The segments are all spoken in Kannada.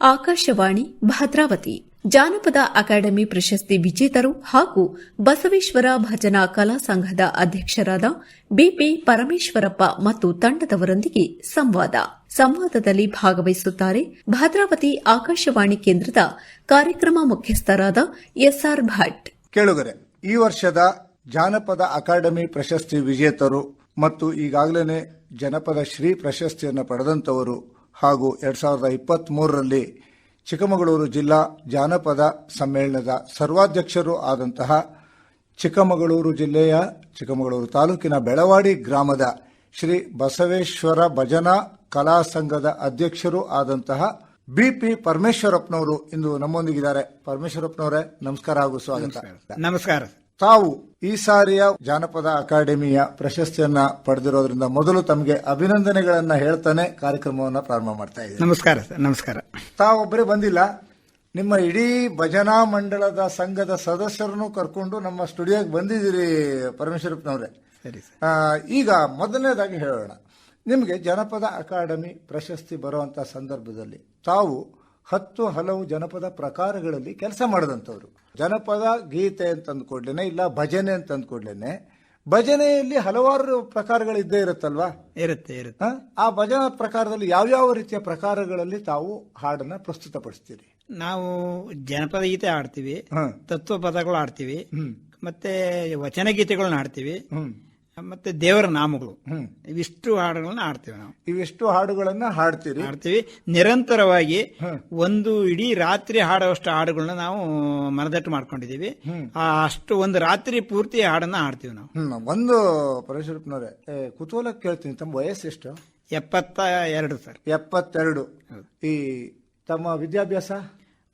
ಆಕಾಶವಾಣಿ ಭದ್ರಾವತಿ. ಜಾನಪದ ಅಕಾಡೆಮಿ ಪ್ರಶಸ್ತಿ ವಿಜೇತರು ಹಾಗೂ ಬಸವೇಶ್ವರ ಭಜನಾ ಕಲಾ ಸಂಘದ ಅಧ್ಯಕ್ಷರಾದ ಬಿಪಿ ಪರಮೇಶ್ವರಪ್ಪ ಮತ್ತು ತಂಡದವರೊಂದಿಗೆ ಸಂವಾದ. ಸಂವಾದದಲ್ಲಿ ಭಾಗವಹಿಸುತ್ತಾರೆ ಭದ್ರಾವತಿ ಆಕಾಶವಾಣಿ ಕೇಂದ್ರದ ಕಾರ್ಯಕ್ರಮ ಮುಖ್ಯಸ್ಥರಾದ ಎಸ್ಆರ್ ಭಟ್. ಕೇಳುಗರೆ, ಈ ವರ್ಷದ ಜಾನಪದ ಅಕಾಡೆಮಿ ಪ್ರಶಸ್ತಿ ವಿಜೇತರು ಮತ್ತು ಈಗಾಗಲೇ ಜನಪದ ಶ್ರೀ ಪ್ರಶಸ್ತಿಯನ್ನು ಪಡೆದಂತವರು ಹಾಗೂ ಎರಡ್ ಸಾವಿರದ ಇಪ್ಪತ್ತ್ ಮೂರರಲ್ಲಿ ಚಿಕ್ಕಮಗಳೂರು ಜಿಲ್ಲಾ ಜಾನಪದ ಸಮ್ಮೇಳನದ ಸರ್ವಾಧ್ಯಕ್ಷರು ಆದಂತಹ ಚಿಕ್ಕಮಗಳೂರು ಜಿಲ್ಲೆಯ ಚಿಕ್ಕಮಗಳೂರು ತಾಲೂಕಿನ ಬೆಳವಾಡಿ ಗ್ರಾಮದ ಶ್ರೀ ಬಸವೇಶ್ವರ ಭಜನಾ ಕಲಾ ಸಂಘದ ಅಧ್ಯಕ್ಷರು ಆದಂತಹ ಬಿಪಿ ಪರಮೇಶ್ವರಪ್ಪನವರು ಇಂದು ನಮ್ಮೊಂದಿಗಿದ್ದಾರೆ. ಪರಮೇಶ್ವರಪ್ಪನವರೇ, ನಮಸ್ಕಾರ ಹಾಗೂ ಸ್ವಾಗತ. ನಮಸ್ಕಾರ. ತಾವು ಈ ಸಾರಿಯ ಜಾನಪದ ಅಕಾಡೆಮಿಯ ಪ್ರಶಸ್ತಿಯನ್ನ ಪಡೆದಿರೋದ್ರಿಂದ ಮೊದಲು ತಮಗೆ ಅಭಿನಂದನೆಗಳನ್ನ ಹೇಳ್ತಾನೆ ಕಾರ್ಯಕ್ರಮವನ್ನ ಪ್ರಾರಂಭ ಮಾಡ್ತಾ ಇದ್ದೀನಿ. ನಮಸ್ಕಾರ ಸರ್ ನಮಸ್ಕಾರ. ತಾವೊಬ್ಬರೇ ಬಂದಿಲ್ಲ ನಿಮ್ಮ ಇಡೀ ಭಜನಾ ಮಂಡಳದ ಸಂಘದ ಸದಸ್ಯರನ್ನು ಕರ್ಕೊಂಡು ನಮ್ಮ ಸ್ಟುಡಿಯೋಗೆ ಬಂದಿದ್ದೀರಿ ಪರಮೇಶ್ವರಪ್ಪನವ್ರೆ. ಸರಿ ಈಗ ಮೊದಲನೇದಾಗಿ ಹೇಳೋಣ. ನಿಮಗೆ ಜನಪದ ಅಕಾಡೆಮಿ ಪ್ರಶಸ್ತಿ ಬರುವಂತ ಸಂದರ್ಭದಲ್ಲಿ ತಾವು ಹತ್ತು ಹಲವು ಜನಪದ ಪ್ರಕಾರಗಳಲ್ಲಿ ಕೆಲಸ ಮಾಡಿದಂಥವ್ರು. ಜನಪದ ಗೀತೆ ಅಂತ ಅಂದ್ಕೊಡ್ಲೇನೆ ಇಲ್ಲ ಭಜನೆ ಅಂತ ಅಂದ್ಕೊಡ್ಲೇನೆ ಭಜನೆಯಲ್ಲಿ ಹಲವಾರು ಪ್ರಕಾರಗಳಿದ್ದೇ ಇರುತ್ತಲ್ವಾ? ಇರುತ್ತೆ ಇರುತ್ತೆ. ಆ? ಭಜನಾ ಪ್ರಕಾರದಲ್ಲಿ ಯಾವ್ಯಾವ ರೀತಿಯ ಪ್ರಕಾರಗಳಲ್ಲಿ ತಾವು ಹಾಡನ್ನ ಪ್ರಸ್ತುತಪಡಿಸ್ತೀರಿ? ನಾವು ಜನಪದ ಗೀತೆ ಆಡ್ತೀವಿ. ತತ್ವ ಪದಗಳು ಆಡ್ತೀವಿ ಮತ್ತೆ ವಚನ ಗೀತೆಗಳನ್ನ ಆಡ್ತೀವಿ ಮತ್ತೆ ದೇವರ ನಾಮಗಳು. ಇವಿಷ್ಟು ಹಾಡುಗಳನ್ನ ಹಾಡ್ತೀವಿ ನಾವು. ಇವಿಷ್ಟು ಹಾಡುಗಳನ್ನ ಹಾಡ್ತೀವಿ ಹಾಡ್ತೀವಿ. ನಿರಂತರವಾಗಿ ಒಂದು ಇಡೀ ರಾತ್ರಿ ಹಾಡುವಷ್ಟು ಹಾಡುಗಳನ್ನ ನಾವು ಮನದಟ್ಟು ಮಾಡ್ಕೊಂಡಿದೀವಿ ಆ ಅಷ್ಟು ಒಂದು ರಾತ್ರಿ ಪೂರ್ತಿ ಹಾಡನ್ನ ಹಾಡ್ತೀವಿ ನಾವು. ಒಂದು ಪರಮೇಶ್ವರಪ್ಪನವ್ರೆ ಏ, ಕುತೂಹಲ ಕೇಳ್ತೀನಿ. ತಮ್ಮ ವಯಸ್ಸು ಎಷ್ಟು? ಎಪ್ಪತ್ತ ಎರಡು ಸರ್. ಎಪ್ಪತ್ತೆರಡು. ಈ ತಮ್ಮ ವಿದ್ಯಾಭ್ಯಾಸ?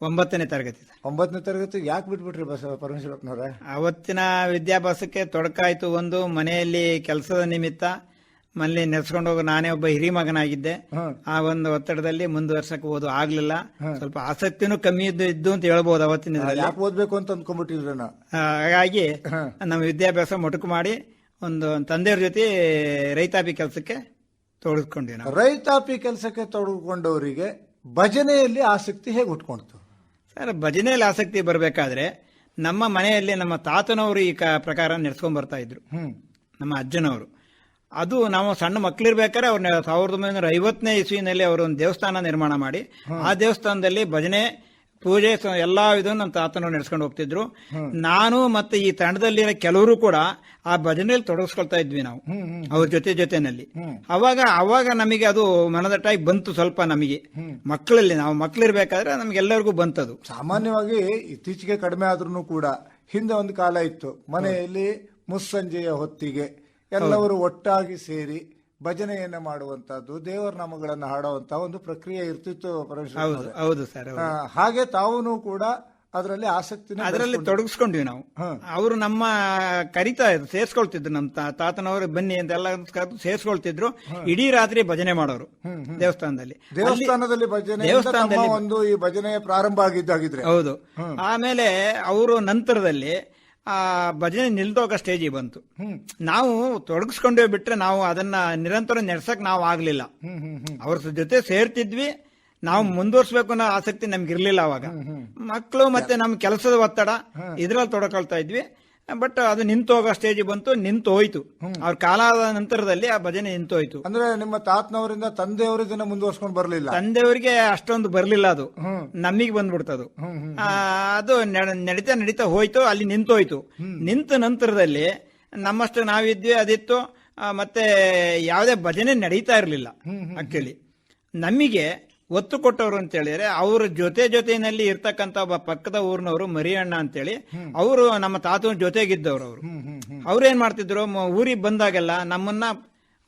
ಒಂಬತ್ತನೇ ತರಗತಿ. ಒಂಬತ್ತನೇ ತರಗತಿ ಯಾಕೆ ಬಿಟ್ಬಿಟ್ರಿ ಬಸ ಪರಮೇಶ್ವರಪ್ಪನವ್ರೆ ಅವತ್ತಿನ ವಿದ್ಯಾಭ್ಯಾಸಕ್ಕೆ ತೊಡಕಾಯ್ತು ಒಂದು ಮನೆಯಲ್ಲಿ ಕೆಲಸದ ನಿಮಿತ್ತ ಮನೇಲಿ ನೆನೆಸ್ಕೊಂಡು ಹೋಗೋ ನಾನೇ ಒಬ್ಬ ಹಿರಿ ಮಗನಾಗಿದ್ದೆ. ಆ ಒಂದು ಒತ್ತಡದಲ್ಲಿ ಮುಂದುವರ್ಸಕ್ಕೆ ಓದು ಆಗ್ಲಿಲ್ಲ. ಸ್ವಲ್ಪ ಆಸಕ್ತಿನೂ ಕಮ್ಮಿ ಇದ್ದು ಇದ್ದು ಅಂತ ಹೇಳ್ಬೋದು ಅವತ್ತಿನ. ಯಾಕೆ ಓದ್ಬೇಕು ಅಂತ ಅಂದ್ಕೊಂಡ್ಬಿಟ್ಟಿದ್ರು ಹಾಗಾಗಿ. ನಮ್ಮ ವಿದ್ಯಾಭ್ಯಾಸ ಮೊಟಕು ಮಾಡಿ ಒಂದು ತಂದೆಯವ್ರ ಜೊತೆ ರೈತಾಪಿ ಕೆಲಸಕ್ಕೆ ತೊಡಗಿಸ್ಕೊಂಡ್ವಿ ನಾವು. ರೈತಾಪಿ ಕೆಲಸಕ್ಕೆ ತೊಡಗಿಕೊಂಡವರಿಗೆ ಭಜನೆಯಲ್ಲಿ ಆಸಕ್ತಿ ಹೇಗೆ ಹುಟ್ಕೊಂಡ್ತು ಸರ್ ಭಜನೆಯಲ್ಲಿ ಆಸಕ್ತಿ ಬರಬೇಕಾದ್ರೆ ನಮ್ಮ ಮನೆಯಲ್ಲಿ ನಮ್ಮ ತಾತನವರು ಈ ಕ- ಪ್ರಕಾರ ನಡೆಸ್ಕೊಂಡ್ ಬರ್ತಾ ಇದ್ರು. ನಮ್ಮ ಅಜ್ಜನವರು. ಅದು ನಾವು ಸಣ್ಣ ಮಕ್ಕಳಿರ್ಬೇಕಾದ್ರೆ ಅವ್ರನ್ನ ಸಾವಿರದ ಒಂಬೈನೂರ ಐವತ್ತನೇ ಇಸ್ವಿನಲ್ಲಿ ಅವರು ಒಂದು ದೇವಸ್ಥಾನ ನಿರ್ಮಾಣ ಮಾಡಿ ಆ ದೇವಸ್ಥಾನದಲ್ಲಿ ಭಜನೆ ಪೂಜೆ ಎಲ್ಲಾ ಇದನ್ನು ನಮ್ಮ ತಾತನವ್ರು ನಡೆಸ್ಕೊಂಡು ಹೋಗ್ತಿದ್ರು. ನಾನು ಮತ್ತೆ ಈ ತಂಡದಲ್ಲಿರೋ ಕೆಲವರು ಕೂಡ ಆ ಭಜನೆಯಲ್ಲಿ ತೊಡಗಿಸ್ಕೊಳ್ತಾ ಇದ್ವಿ ನಾವು. ಅವ್ರ ಜೊತೆ ಜೊತೆನಲ್ಲಿ. ಅವಾಗ ಅವಾಗ ನಮಗೆ ಅದು ಮನದಟ್ಟಾಗಿ ಬಂತು ಸ್ವಲ್ಪ ನಮಗೆ. ಮಕ್ಕಳಲ್ಲಿ ನಾವು ಮಕ್ಕಳಿರ್ಬೇಕಾದ್ರೆ ನಮ್ಗೆಲ್ಲರಿಗೂ ಬಂತದು. ಸಾಮಾನ್ಯವಾಗಿ ಇತ್ತೀಚೆಗೆ ಕಡಿಮೆ ಆದ್ರೂ ಕೂಡ ಹಿಂದೆ ಒಂದು ಕಾಲ ಇತ್ತು. ಮನೆಯಲ್ಲಿ ಮುಸ್ಸಂಜೆಯ ಹೊತ್ತಿಗೆ ಎಲ್ಲವರು ಒಟ್ಟಾಗಿ ಸೇರಿ ಭಜನೆಯನ್ನ ಮಾಡುವಂತಹದ್ದು ದೇವರ ನಾಮಗಳನ್ನು ಹಾಡುವಂತ ಒಂದು ಪ್ರಕ್ರಿಯೆ ಇರ್ತಿತ್ತು ಪರಮೇಶ್ವರ ಹೌದು ಸರ್ ಹಾಗೆ ತಾವೂ ಕೂಡ ಅದರಲ್ಲಿ ಆಸಕ್ತಿ ಅದರಲ್ಲಿ ತೊಡಗಿಸ್ಕೊಂಡ್ವಿ ನಾವು. ಅವರು ನಮ್ಮ ಕರಿತಾ ಇದ್ರು ಸೇರ್ಸ್ಕೊಳ್ತಿದ್ರು ನಮ್ಮ ತಾತನವರು ಬನ್ನಿ ಅಂತ ಎಲ್ಲ ಸೇರ್ಸ್ಕೊಳ್ತಿದ್ರು. ಇಡೀ ರಾತ್ರಿ ಭಜನೆ ಮಾಡೋರು ದೇವಸ್ಥಾನದಲ್ಲಿ. ದೇವಸ್ಥಾನದಲ್ಲಿ ಭಜನೆ ದೇವಸ್ಥಾನದಲ್ಲಿ ಒಂದು ಈ ಭಜನೆಯ ಪ್ರಾರಂಭ ಆಗಿದ್ದಾಗಿದ್ರೆ. ಹೌದು. ಆಮೇಲೆ ಅವರು ನಂತರದಲ್ಲಿ ಆ ಭಜನೆ ನಿಲ್ದೋಗ ಸ್ಟೇಜಿಗೆ ಬಂತು. ನಾವು ತೊಡಗಿಸ್ಕೊಂಡೇ ಬಿಟ್ರೆ ನಾವು ಅದನ್ನ ನಿರಂತರ ನಡೆಸಕ್ ನಾವು ಆಗ್ಲಿಲ್ಲ. ಅವ್ರ ಜೊತೆ ಸೇರ್ತಿದ್ವಿ. ನಾವು ಮುಂದುವರ್ಸ್ಬೇಕು ಅನ್ನೋ ಆಸಕ್ತಿ ನಮ್ಗೆ ಇರ್ಲಿಲ್ಲ ಅವಾಗ ಮಕ್ಕಳು ಮತ್ತೆ ನಮ್ ಕೆಲಸದ ಒತ್ತಡ. ಇದ್ರಲ್ಲಿ ತೊಡಕೊಳ್ತಾ ಇದ್ವಿ. ಬಟ್ ಅದು ನಿಂತೋಗೋ ಹೋಗೋ ಸ್ಟೇಜ್ ಬಂತು ನಿಂತು ಹೋಯ್ತು ಅವ್ರ ಕಾಲಾದ ನಂತರದಲ್ಲಿ ಆ ಭಜನೆ ನಿಂತು ಹೋಯ್ತು ಅಂದ್ರೆ ನಿಮ್ಮ ತಾತನವರಿಂದ ತಂದೆಯವರು ಇದನ್ನ ಮುಂದುವರ್ಸ್ಕೊಂಡು ಬರಲಿಲ್ಲ? ತಂದೆಯವರಿಗೆ ಅಷ್ಟೊಂದು ಬರ್ಲಿಲ್ಲ ಅದು. ನಮಗೆ ಬಂದ್ಬಿಡ್ತದು. ಅದು ನಡ- ನಡೀತಾ ನಡೀತಾ ಹೋಯ್ತು ಅಲ್ಲಿ ನಿಂತೋಯ್ತು. ನಿಂತ ನಂತರದಲ್ಲಿ ನಮ್ಮಷ್ಟು ನಾವಿದ್ವಿ ಅದಿತ್ತು. ಮತ್ತೆ ಯಾವುದೇ ಭಜನೆ ನಡೀತಾ ಇರಲಿಲ್ಲ ಆಕ್ಚುಲಿ ನಮಗೆ ಒತ್ತು ಕೊಟ್ಟವರು ಅಂತ ಹೇಳಿದ್ರೆ ಅವ್ರ ಜೊತೆ ಜೊತೆಯಲ್ಲಿ ಇರ್ತಕ್ಕಂತ ಒಬ್ಬ ಪಕ್ಕದ ಊರಿನವರು ಮರಿಯಣ್ಣ ಅಂತೇಳಿ ಅವರು ನಮ್ಮ ತಾತನ ಜೊತೆಗಿದ್ದವ್ರು ಅವರು. ಅವ್ರೇನ್ ಮಾಡ್ತಿದ್ರು ಊರಿಗೆ ಬಂದಾಗೆಲ್ಲ ನಮ್ಮನ್ನ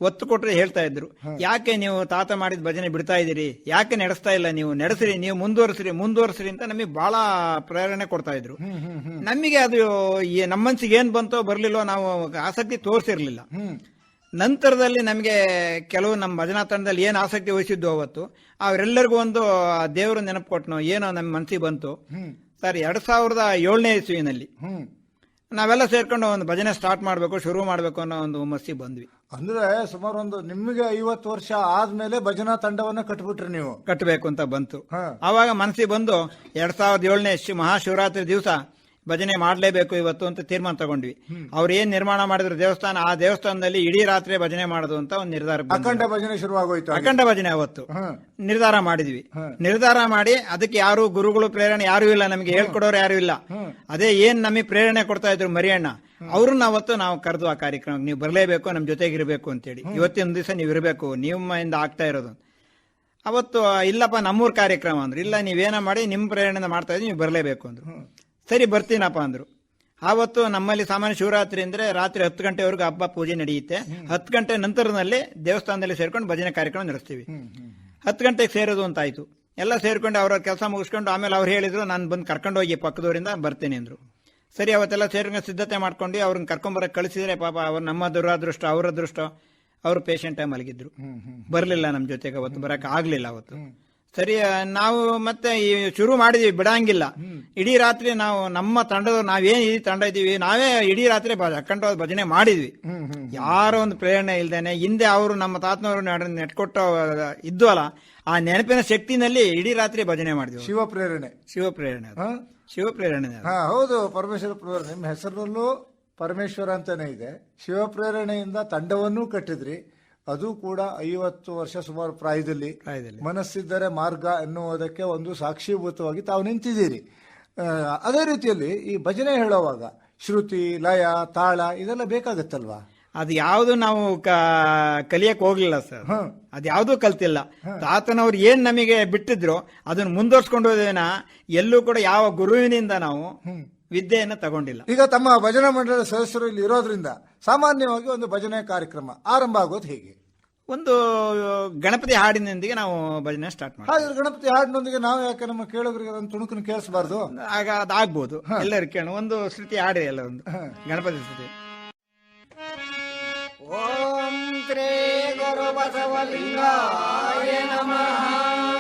ಒತ್ತು ಕೊಟ್ಟರೆ ಹೇಳ್ತಾ ಇದ್ರು. ಯಾಕೆ ನೀವು ತಾತ ಮಾಡಿದ ಭಜನೆ ಬಿಡ್ತಾ ಇದ್ದೀರಿ? ಯಾಕೆ ನಡೆಸ್ತಾ ಇಲ್ಲ ನೀವು? ನಡೆಸ್ರಿ ನೀವು ಮುಂದುವರಿಸ್ರಿ ಮುಂದುವರಿಸ್ರಿ ಅಂತ ನಮಗೆ ಬಹಳ ಪ್ರೇರಣೆ ಕೊಡ್ತಾ ಇದ್ರು. ನಮಗೆ ಅದು ನಮ್ಮ ಮನ್ಸಿಗೆ ಏನ್ ಬಂತೋ ಬರ್ಲಿಲ್ಲೋ ನಾವು ಆಸಕ್ತಿ ತೋರಿಸಿರ್ಲಿಲ್ಲ. ನಂತರದಲ್ಲಿ ನಮಗೆ ಕೆಲವು ನಮ್ಮ ಭಜನಾ ತಂಡದಲ್ಲಿ ಏನು ಆಸಕ್ತಿ ವಹಿಸಿದ್ದು ಅವತ್ತು ಅವರೆಲ್ಲರಿಗೂ ಒಂದು ದೇವರು ನೆನಪು ಕೊಟ್ಟನು ಏನೋ ನಮ್ಮ ಮನಸ್ಸಿಗೆ ಬಂತು. ಸರ್ ಎರಡು ಸಾವಿರದ ಏಳನೇ ಇಸ್ವಿನಲ್ಲಿ ನಾವೆಲ್ಲ ಸೇರ್ಕೊಂಡು ಒಂದು ಭಜನೆ ಸ್ಟಾರ್ಟ್ ಮಾಡಬೇಕು ಶುರು ಮಾಡಬೇಕು ಅನ್ನೋ ಒಂದು ಹುಮ್ಮಸ್ಸಿಗೆ ಬಂದ್ವಿ. ಅಂದ್ರೆ ಸುಮಾರು ಒಂದು ನಿಮಗೆ ಐವತ್ತು ವರ್ಷ ಆದ್ಮೇಲೆ ಭಜನಾ ತಂಡವನ್ನ ಕಟ್ಬಿಟ್ರಿ ನೀವು. ಕಟ್ಟಬೇಕು ಅಂತ ಬಂತು. ಆವಾಗ ಮನಸ್ಸಿಗೆ ಬಂದು ಎರಡ್ ಸಾವಿರದ ಏಳನೇ ಮಹಾಶಿವರಾತ್ರಿ ದಿವಸ ಭಜನೆ ಮಾಡಲೇಬೇಕು ಇವತ್ತು ಅಂತ ತೀರ್ಮಾನ ತಗೊಂಡ್ವಿ. ಅವ್ರು ಏನ್ ನಿರ್ಮಾಣ ಮಾಡಿದ್ರು ದೇವಸ್ಥಾನ ಆ ದೇವಸ್ಥಾನದಲ್ಲಿ ಇಡೀ ರಾತ್ರಿ ಭಜನೆ ಮಾಡೋದು ಅಂತ ಒಂದು ನಿರ್ಧಾರ ಅಖಂಡ ಭಜನೆ ಶುರುವಾಗೋಯ್ತು. ಅಖಂಡ ಭಜನೆ ಅವತ್ತು. ನಿರ್ಧಾರ ಮಾಡಿದ್ವಿ. ನಿರ್ಧಾರ ಮಾಡಿ ಅದಕ್ಕೆ ಯಾರು ಗುರುಗಳು ಪ್ರೇರಣೆ ಯಾರು ಇಲ್ಲ ನಮಗೆ ಹೇಳ್ಕೊಡೋರು ಯಾರು ಇಲ್ಲ. ಅದೇ ಏನ್ ನಮಗೆ ಪ್ರೇರಣೆ ಕೊಡ್ತಾ ಇದ್ರು ಮರಿಯಣ್ಣ ಅವ್ರನ್ನ ಅವತ್ತು ನಾವು ಕರೆದು ಆ ಕಾರ್ಯಕ್ರಮಕ್ಕೆ ನೀವು ಬರಲೇಬೇಕು ನಮ್ಮ ಜೊತೆಗಿರಬೇಕು ಅಂತೇಳಿ. ಇವತ್ತಿನ ದಿವಸ ನೀವು ಇರಬೇಕು ನಿಮ್ಮಿಂದ ಆಗ್ತಾ ಇರೋದು ಅವತ್ತು ಇಲ್ಲಪ್ಪ ನಮ್ಮೂರ್ ಕಾರ್ಯಕ್ರಮ ಅಂದ್ರೆ. ಇಲ್ಲ ನೀವೇನ ಮಾಡಿ ನಿಮ್ಮ ಪ್ರೇರಣೆ ಮಾಡ್ತಾ ಇದ್ದೀವಿ ನೀವು ಬರಲೇಬೇಕು ಅಂದ್ರು. ಸರಿ ಬರ್ತೀನಪ್ಪ ಅಂದರು. ಆವತ್ತು ನಮ್ಮಲ್ಲಿ ಸಾಮಾನ್ಯ ಶಿವರಾತ್ರಿ ಅಂದರೆ ರಾತ್ರಿ ಹತ್ತು ಗಂಟೆವರೆಗೂ ಹಬ್ಬ ಪೂಜೆ ನಡೆಯುತ್ತೆ. ಹತ್ತು ಗಂಟೆ ನಂತರದಲ್ಲಿ ದೇವಸ್ಥಾನದಲ್ಲಿ ಸೇರ್ಕೊಂಡು ಭಜನೆ ಕಾರ್ಯಕ್ರಮ ನಡೆಸ್ತೀವಿ. ಹತ್ತು ಗಂಟೆಗೆ ಸೇರೋದು ಅಂತ ಆಯ್ತು ಎಲ್ಲ ಸೇರ್ಕೊಂಡು ಅವ್ರ ಕೆಲಸ ಮುಗಿಸ್ಕೊಂಡು ಆಮೇಲೆ ಅವ್ರು ಹೇಳಿದ್ರು ನಾನು ಬಂದು ಕರ್ಕೊಂಡು ಹೋಗಿ ಪಕ್ಕದವರಿಂದ ಬರ್ತೀನಿ ಅಂದರು. ಸರಿ ಅವತ್ತೆಲ್ಲ ಸೇರ್ಕೊಂಡು ಸಿದ್ಧತೆ ಮಾಡ್ಕೊಂಡು ಅವ್ರನ್ನ ಕರ್ಕೊಂಬರಕ್ಕೆ ಕಳಿಸಿದ್ರೆ ಪಾಪ ಅವ್ರು ನಮ್ಮ ದುರಾದೃಷ್ಟ ಅವರ ಅದೃಷ್ಟ. ಅವರು ಪೇಷಂಟ್ ಮಲಗಿದ್ರು. ಬರಲಿಲ್ಲ ನಮ್ಮ ಜೊತೆಗೆ ಅವತ್ತು ಬರಕ್ಕೆ ಆಗಲಿಲ್ಲ ಅವತ್ತು. ಸರಿ ನಾವು ಮತ್ತೆ ಈ ಶುರು ಮಾಡಿದೀವಿ ಬಿಡಂಗಿಲ್ಲ. ಇಡೀ ರಾತ್ರಿ ನಾವು ನಮ್ಮ ತಂಡದವ್ರು ನಾವೇನ್ ಈ ತಂಡ ಇದ್ದೀವಿ ನಾವೇ ಇಡೀ ರಾತ್ರಿ ಅಖಂಡವಾದ ಅಖಂಡ ಭಜನೆ ಮಾಡಿದ್ವಿ. ಯಾರೋ ಒಂದು ಪ್ರೇರಣೆ ಇಲ್ದೇನೆ ಹಿಂದೆ ಅವರು ನಮ್ಮ ತಾತನವರು ನೆಟ್ಕೊಟ್ಟ ಇದ್ವಲ್ಲ ಆ ನೆನಪಿನ ಶಕ್ತಿನಲ್ಲಿ ಇಡೀ ರಾತ್ರಿ ಭಜನೆ ಮಾಡಿದ್ವಿ. ಶಿವ ಪ್ರೇರಣೆ. ಶಿವ ಪ್ರೇರಣೆ? ಶಿವ ಪ್ರೇರಣೆ ಹೌದು ಪರಮೇಶ್ವರ ಪ್ರೇರಣೆ. ನಿಮ್ಮ ಹೆಸರಲ್ಲೂ ಪರಮೇಶ್ವರ ಅಂತಾನೆ ಇದೆ. ಶಿವ ಪ್ರೇರಣೆಯಿಂದ ತಂಡವನ್ನೂ ಕಟ್ಟಿದ್ರಿ. ಅದು ಕೂಡ ಐವತ್ತು ವರ್ಷ ಸುಮಾರು ಪ್ರಾಯದಲ್ಲಿ. ಮನಸ್ಸಿದ್ದರೆ ಮಾರ್ಗ ಎನ್ನುವುದಕ್ಕೆ ಒಂದು ಸಾಕ್ಷೀಭೂತವಾಗಿ ತಾವು ನಿಂತಿದ್ದೀರಿ. ಅದೇ ರೀತಿಯಲ್ಲಿ ಈ ಭಜನೆ ಹೇಳುವಾಗ ಶ್ರುತಿ ಲಯ ತಾಳ ಇದೆಲ್ಲ ಬೇಕಾಗತ್ತಲ್ವಾ? ಅದು ಯಾವುದು ನಾವು ಕ- ಕಲಿಯಕ್ ಹೋಗ್ಲಿಲ್ಲ ಸರ್. ಅದು ಯಾವುದೂ ಕಲ್ತಿಲ್ಲ. ತಾತನವ್ರು ಏನ್ ನಮಗೆ ಬಿಟ್ಟಿದ್ರು ಅದನ್ನ ಮುಂದುವರ್ಸ್ಕೊಂಡು ಹೋದೇನ ಎಲ್ಲೂ ಕೂಡ ಯಾವ ಗುರುವಿನಿಂದ ನಾವು ವಿದ್ಯೆಯನ್ನು ತಗೊಂಡಿಲ್ಲ. ಈಗ ತಮ್ಮ ಭಜನಾ ಮಂಡಳಿ ಸದಸ್ಯರು ಇಲ್ಲಿ ಇರೋದ್ರಿಂದ ಸಾಮಾನ್ಯವಾಗಿ ಒಂದು ಭಜನೆ ಕಾರ್ಯಕ್ರಮ ಆರಂಭ ಆಗೋದು ಹೇಗೆ? ಒಂದು ಗಣಪತಿ ಹಾಡಿನೊಂದಿಗೆ ನಾವು ಭಜನೆ ಸ್ಟಾರ್ಟ್ ಮಾಡಿ ಗಣಪತಿ ಹಾಡಿನೊಂದಿಗೆ ನಾವು ಯಾಕೆ ನಮ್ಮ ಕೇಳೋರಿಗೆ ಅದನ್ನು ತುಣುಕನ್ನು ಕೇಳಿಸಬಾರ್ದು? ಆಗ ಅದಾಗ್ಬೋದು ಎಲ್ಲರೂ ಕೇಳೋಣ. ಒಂದು ಶ್ರುತಿ ಹಾಡಿ ಎಲ್ಲ ಒಂದು ಗಣಪತಿ ಶ್ರುತಿ. ಓಂ ತ್ರೇ ಗುರು ಬಸವಲಿಂಗಾಯ ನಮಃ.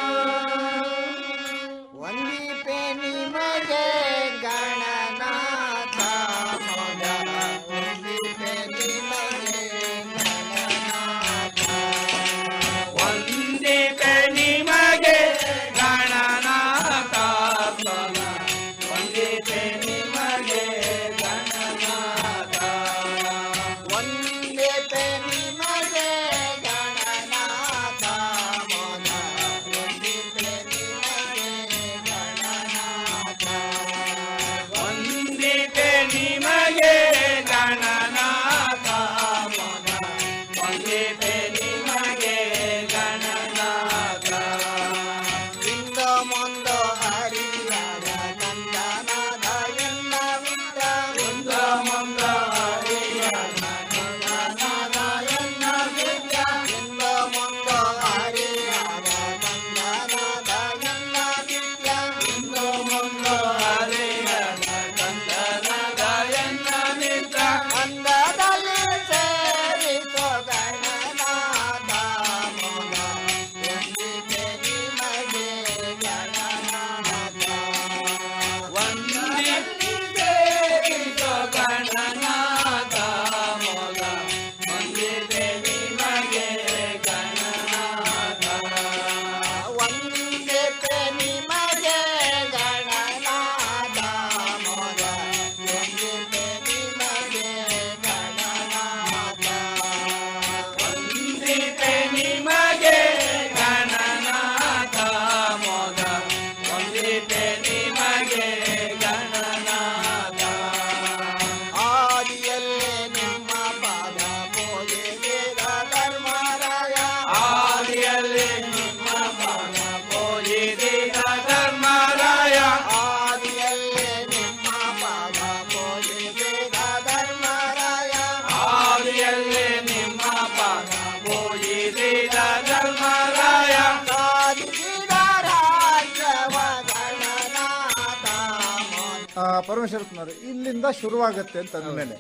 ಪರಮೇಶ್ವರಪ್ಪನವರು ಇಲ್ಲಿಂದ ಶುರುವಾಗುತ್ತೆ ಅಂತ ಅಂದಮೇಲೆ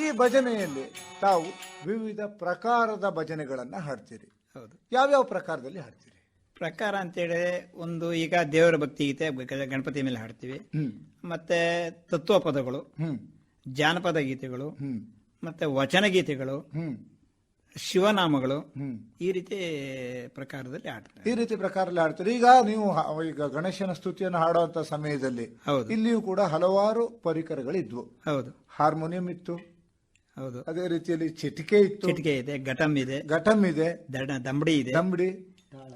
ಈ ಭಜನೆಯಲ್ಲಿ ತಾವು ವಿವಿಧ ಪ್ರಕಾರದ ಭಜನೆಗಳನ್ನ ಹಾಡ್ತೀರಿ. ಹೌದು. ಯಾವ್ಯಾವ ಪ್ರಕಾರದಲ್ಲಿ ಹಾಡ್ತೀರಿ? ಪ್ರಕಾರ ಅಂತೇಳಿ ಒಂದು ಈಗ ದೇವರ ಭಕ್ತಿ ಗೀತೆ ಗಣಪತಿ ಮೇಲೆ ಹಾಡ್ತೀವಿ. ಮತ್ತೆ ತತ್ವ ಪದಗಳು ಜಾನಪದ ಗೀತೆಗಳು ಮತ್ತೆ ವಚನ ಗೀತೆಗಳು ಶಿವನಾಮಗಳು ಹ್ಮ್. ಈ ರೀತಿ ಪ್ರಕಾರದಲ್ಲಿ ಆಡ್ತಾರೆ ಈ ರೀತಿ ಪ್ರಕಾರದಲ್ಲಿ ಆಡ್ತಾರೆ ಈಗ ನೀವು ಹ- ಈಗ ಗಣೇಶನ ಸ್ತುತಿಯನ್ನು ಹಾಡುವಂತ ಸಮಯದಲ್ಲಿ ಹೌದು. ಇಲ್ಲಿಯೂ ಕೂಡ ಹಲವಾರು ಪರಿಕರಗಳಿದ್ವು. ಹೌದು. ಹಾರ್ಮೋನಿಯಂ ಇತ್ತು. ಹೌದು. ಅದೇ ರೀತಿಯಲ್ಲಿ ಚಿಟಿಕೆ ಇತ್ತು. ಚಿಟಿಕೆ ಇದೆ ಘಟಂ ಇದೆ. ಘಟಂ ಇದೆ. ದಡ ದಂಬಡಿ ಇದೆ. ದಂಬಡಿ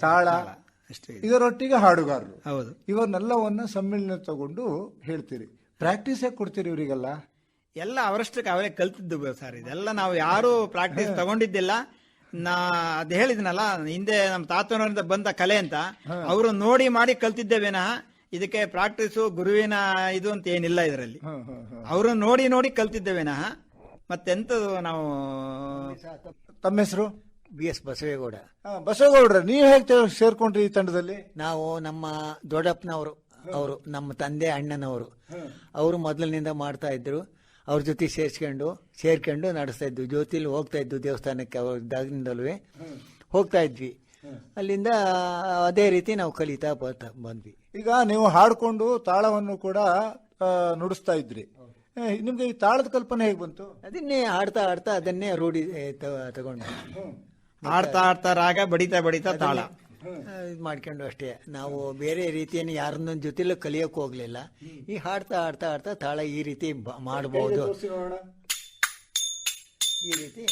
ತಾಳ ಅಷ್ಟೇ ಇದೆ. ಇದರೊಟ್ಟಿಗೆ ಹಾಡುಗಾರರು. ಹೌದು. ಇವನ್ನೆಲ್ಲವನ್ನ ಸಮ್ಮಿಳನ ತಗೊಂಡು ಹೇಳ್ತೀರಿ. ಪ್ರಾಕ್ಟೀಸ್ ಯಾಕೆ ಕೊಡ್ತೀರಿ ಇವರಿಗೆಲ್ಲ? ಎಲ್ಲ ಅವರಷ್ಟಕ್ಕೆ ಅವರೇ ಕಲ್ತಿದ್ದು ಸರ್. ಇದೆಲ್ಲ ನಾವು ಯಾರು ಪ್ರಾಕ್ಟೀಸ್ ತಗೊಂಡಿದ್ದಿಲ್ಲ. ನಾ ಅದ್ ಹೇಳಿದ್ನಲ್ಲ ಹಿಂದೆ ನಮ್ಮ ತಾತನವರಿಂದ ಬಂದ ಕಲೆ ಅಂತ ಅವರು ನೋಡಿ ಮಾಡಿ ಕಲ್ತಿದ್ದೇವೇನ ಇದಕ್ಕೆ ಪ್ರಾಕ್ಟೀಸು ಗುರುವಿನ ಇದು ಅಂತ ಏನಿಲ್ಲ ಇದರಲ್ಲಿ. ಅವರು ನೋಡಿ ನೋಡಿ ಕಲ್ತಿದ್ದೇವೇನ ಮತ್ತೆಂತದು ನಾವು ತಮ್ಮ ಹೆಸರು? B S Basavegowda. ಬಸವಗೌಡ್ರೆ ನೀವು ಹೇಗೆ ಸೇರ್ಕೊಂಡ್ರಿ ಈ ತಂಡದಲ್ಲಿ? ನಾವು ನಮ್ಮ ದೊಡ್ಡಪ್ಪನವರು ಅವರು ನಮ್ಮ ತಂದೆ ಅಣ್ಣನವರು. ಅವರು ಮೊದಲಿನಿಂದ ಮಾಡ್ತಾ ಇದ್ರು. ಅವ್ರ ಜೊತೆ ಸೇರಿಸ್ಕೊಂಡು ಸೇರ್ಕೊಂಡು ನಡೆಸ್ತಾ ಇದ್ವಿ. ಜ್ಯೋತಿಲಿ ಹೋಗ್ತಾ ಇದ್ವು ದೇವಸ್ಥಾನಕ್ಕೆ ಅವ್ರ ದಾಗಿನಿಂದಲೂ ಹೋಗ್ತಾ ಇದ್ವಿ. ಅಲ್ಲಿಂದ ಅದೇ ರೀತಿ ನಾವು ಕಲಿತಾ ಬರ್ತಾ ಬಂದ್ವಿ. ಈಗ ನೀವು ಹಾಡ್ಕೊಂಡು ತಾಳವನ್ನು ಕೂಡ ನುಡಿಸ್ತಾ ಇದ್ರಿ. ನಿಮ್ಗೆ ಈ ತಾಳದ ಕಲ್ಪನೆ ಹೇಗೆ ಬಂತು? ಅದನ್ನೇ ಹಾಡ್ತಾ ಹಾಡ್ತಾ ಅದನ್ನೇ ರೂಢಿ ಏ, ಹಾಡ್ತಾ ಹಾಡ್ತಾ ಆಡ್ತಾ ಆಡ್ತಾ ರಾಗ ಬಡಿತಾ ಬಡಿತಾ ತಾಳ. ಇದು ಮಾಡ್ಕೊಂಡು ಅಷ್ಟೇ. ನಾವು ಬೇರೆ ರೀತಿಯನ್ನು ಯಾರನ್ನ ಜೊತೆಲೂ ಕಲಿಯೋಕೆ ಹೋಗ್ಲಿಲ್ಲ. ಈ ಹಾಡ್ತಾ ಹಾಡ್ತಾ ಹಾಡ್ತಾ ತಾಳ ಈ ರೀತಿ ಬ- ಮಾಡ್ಬೋದು. ಈ ರೀತಿ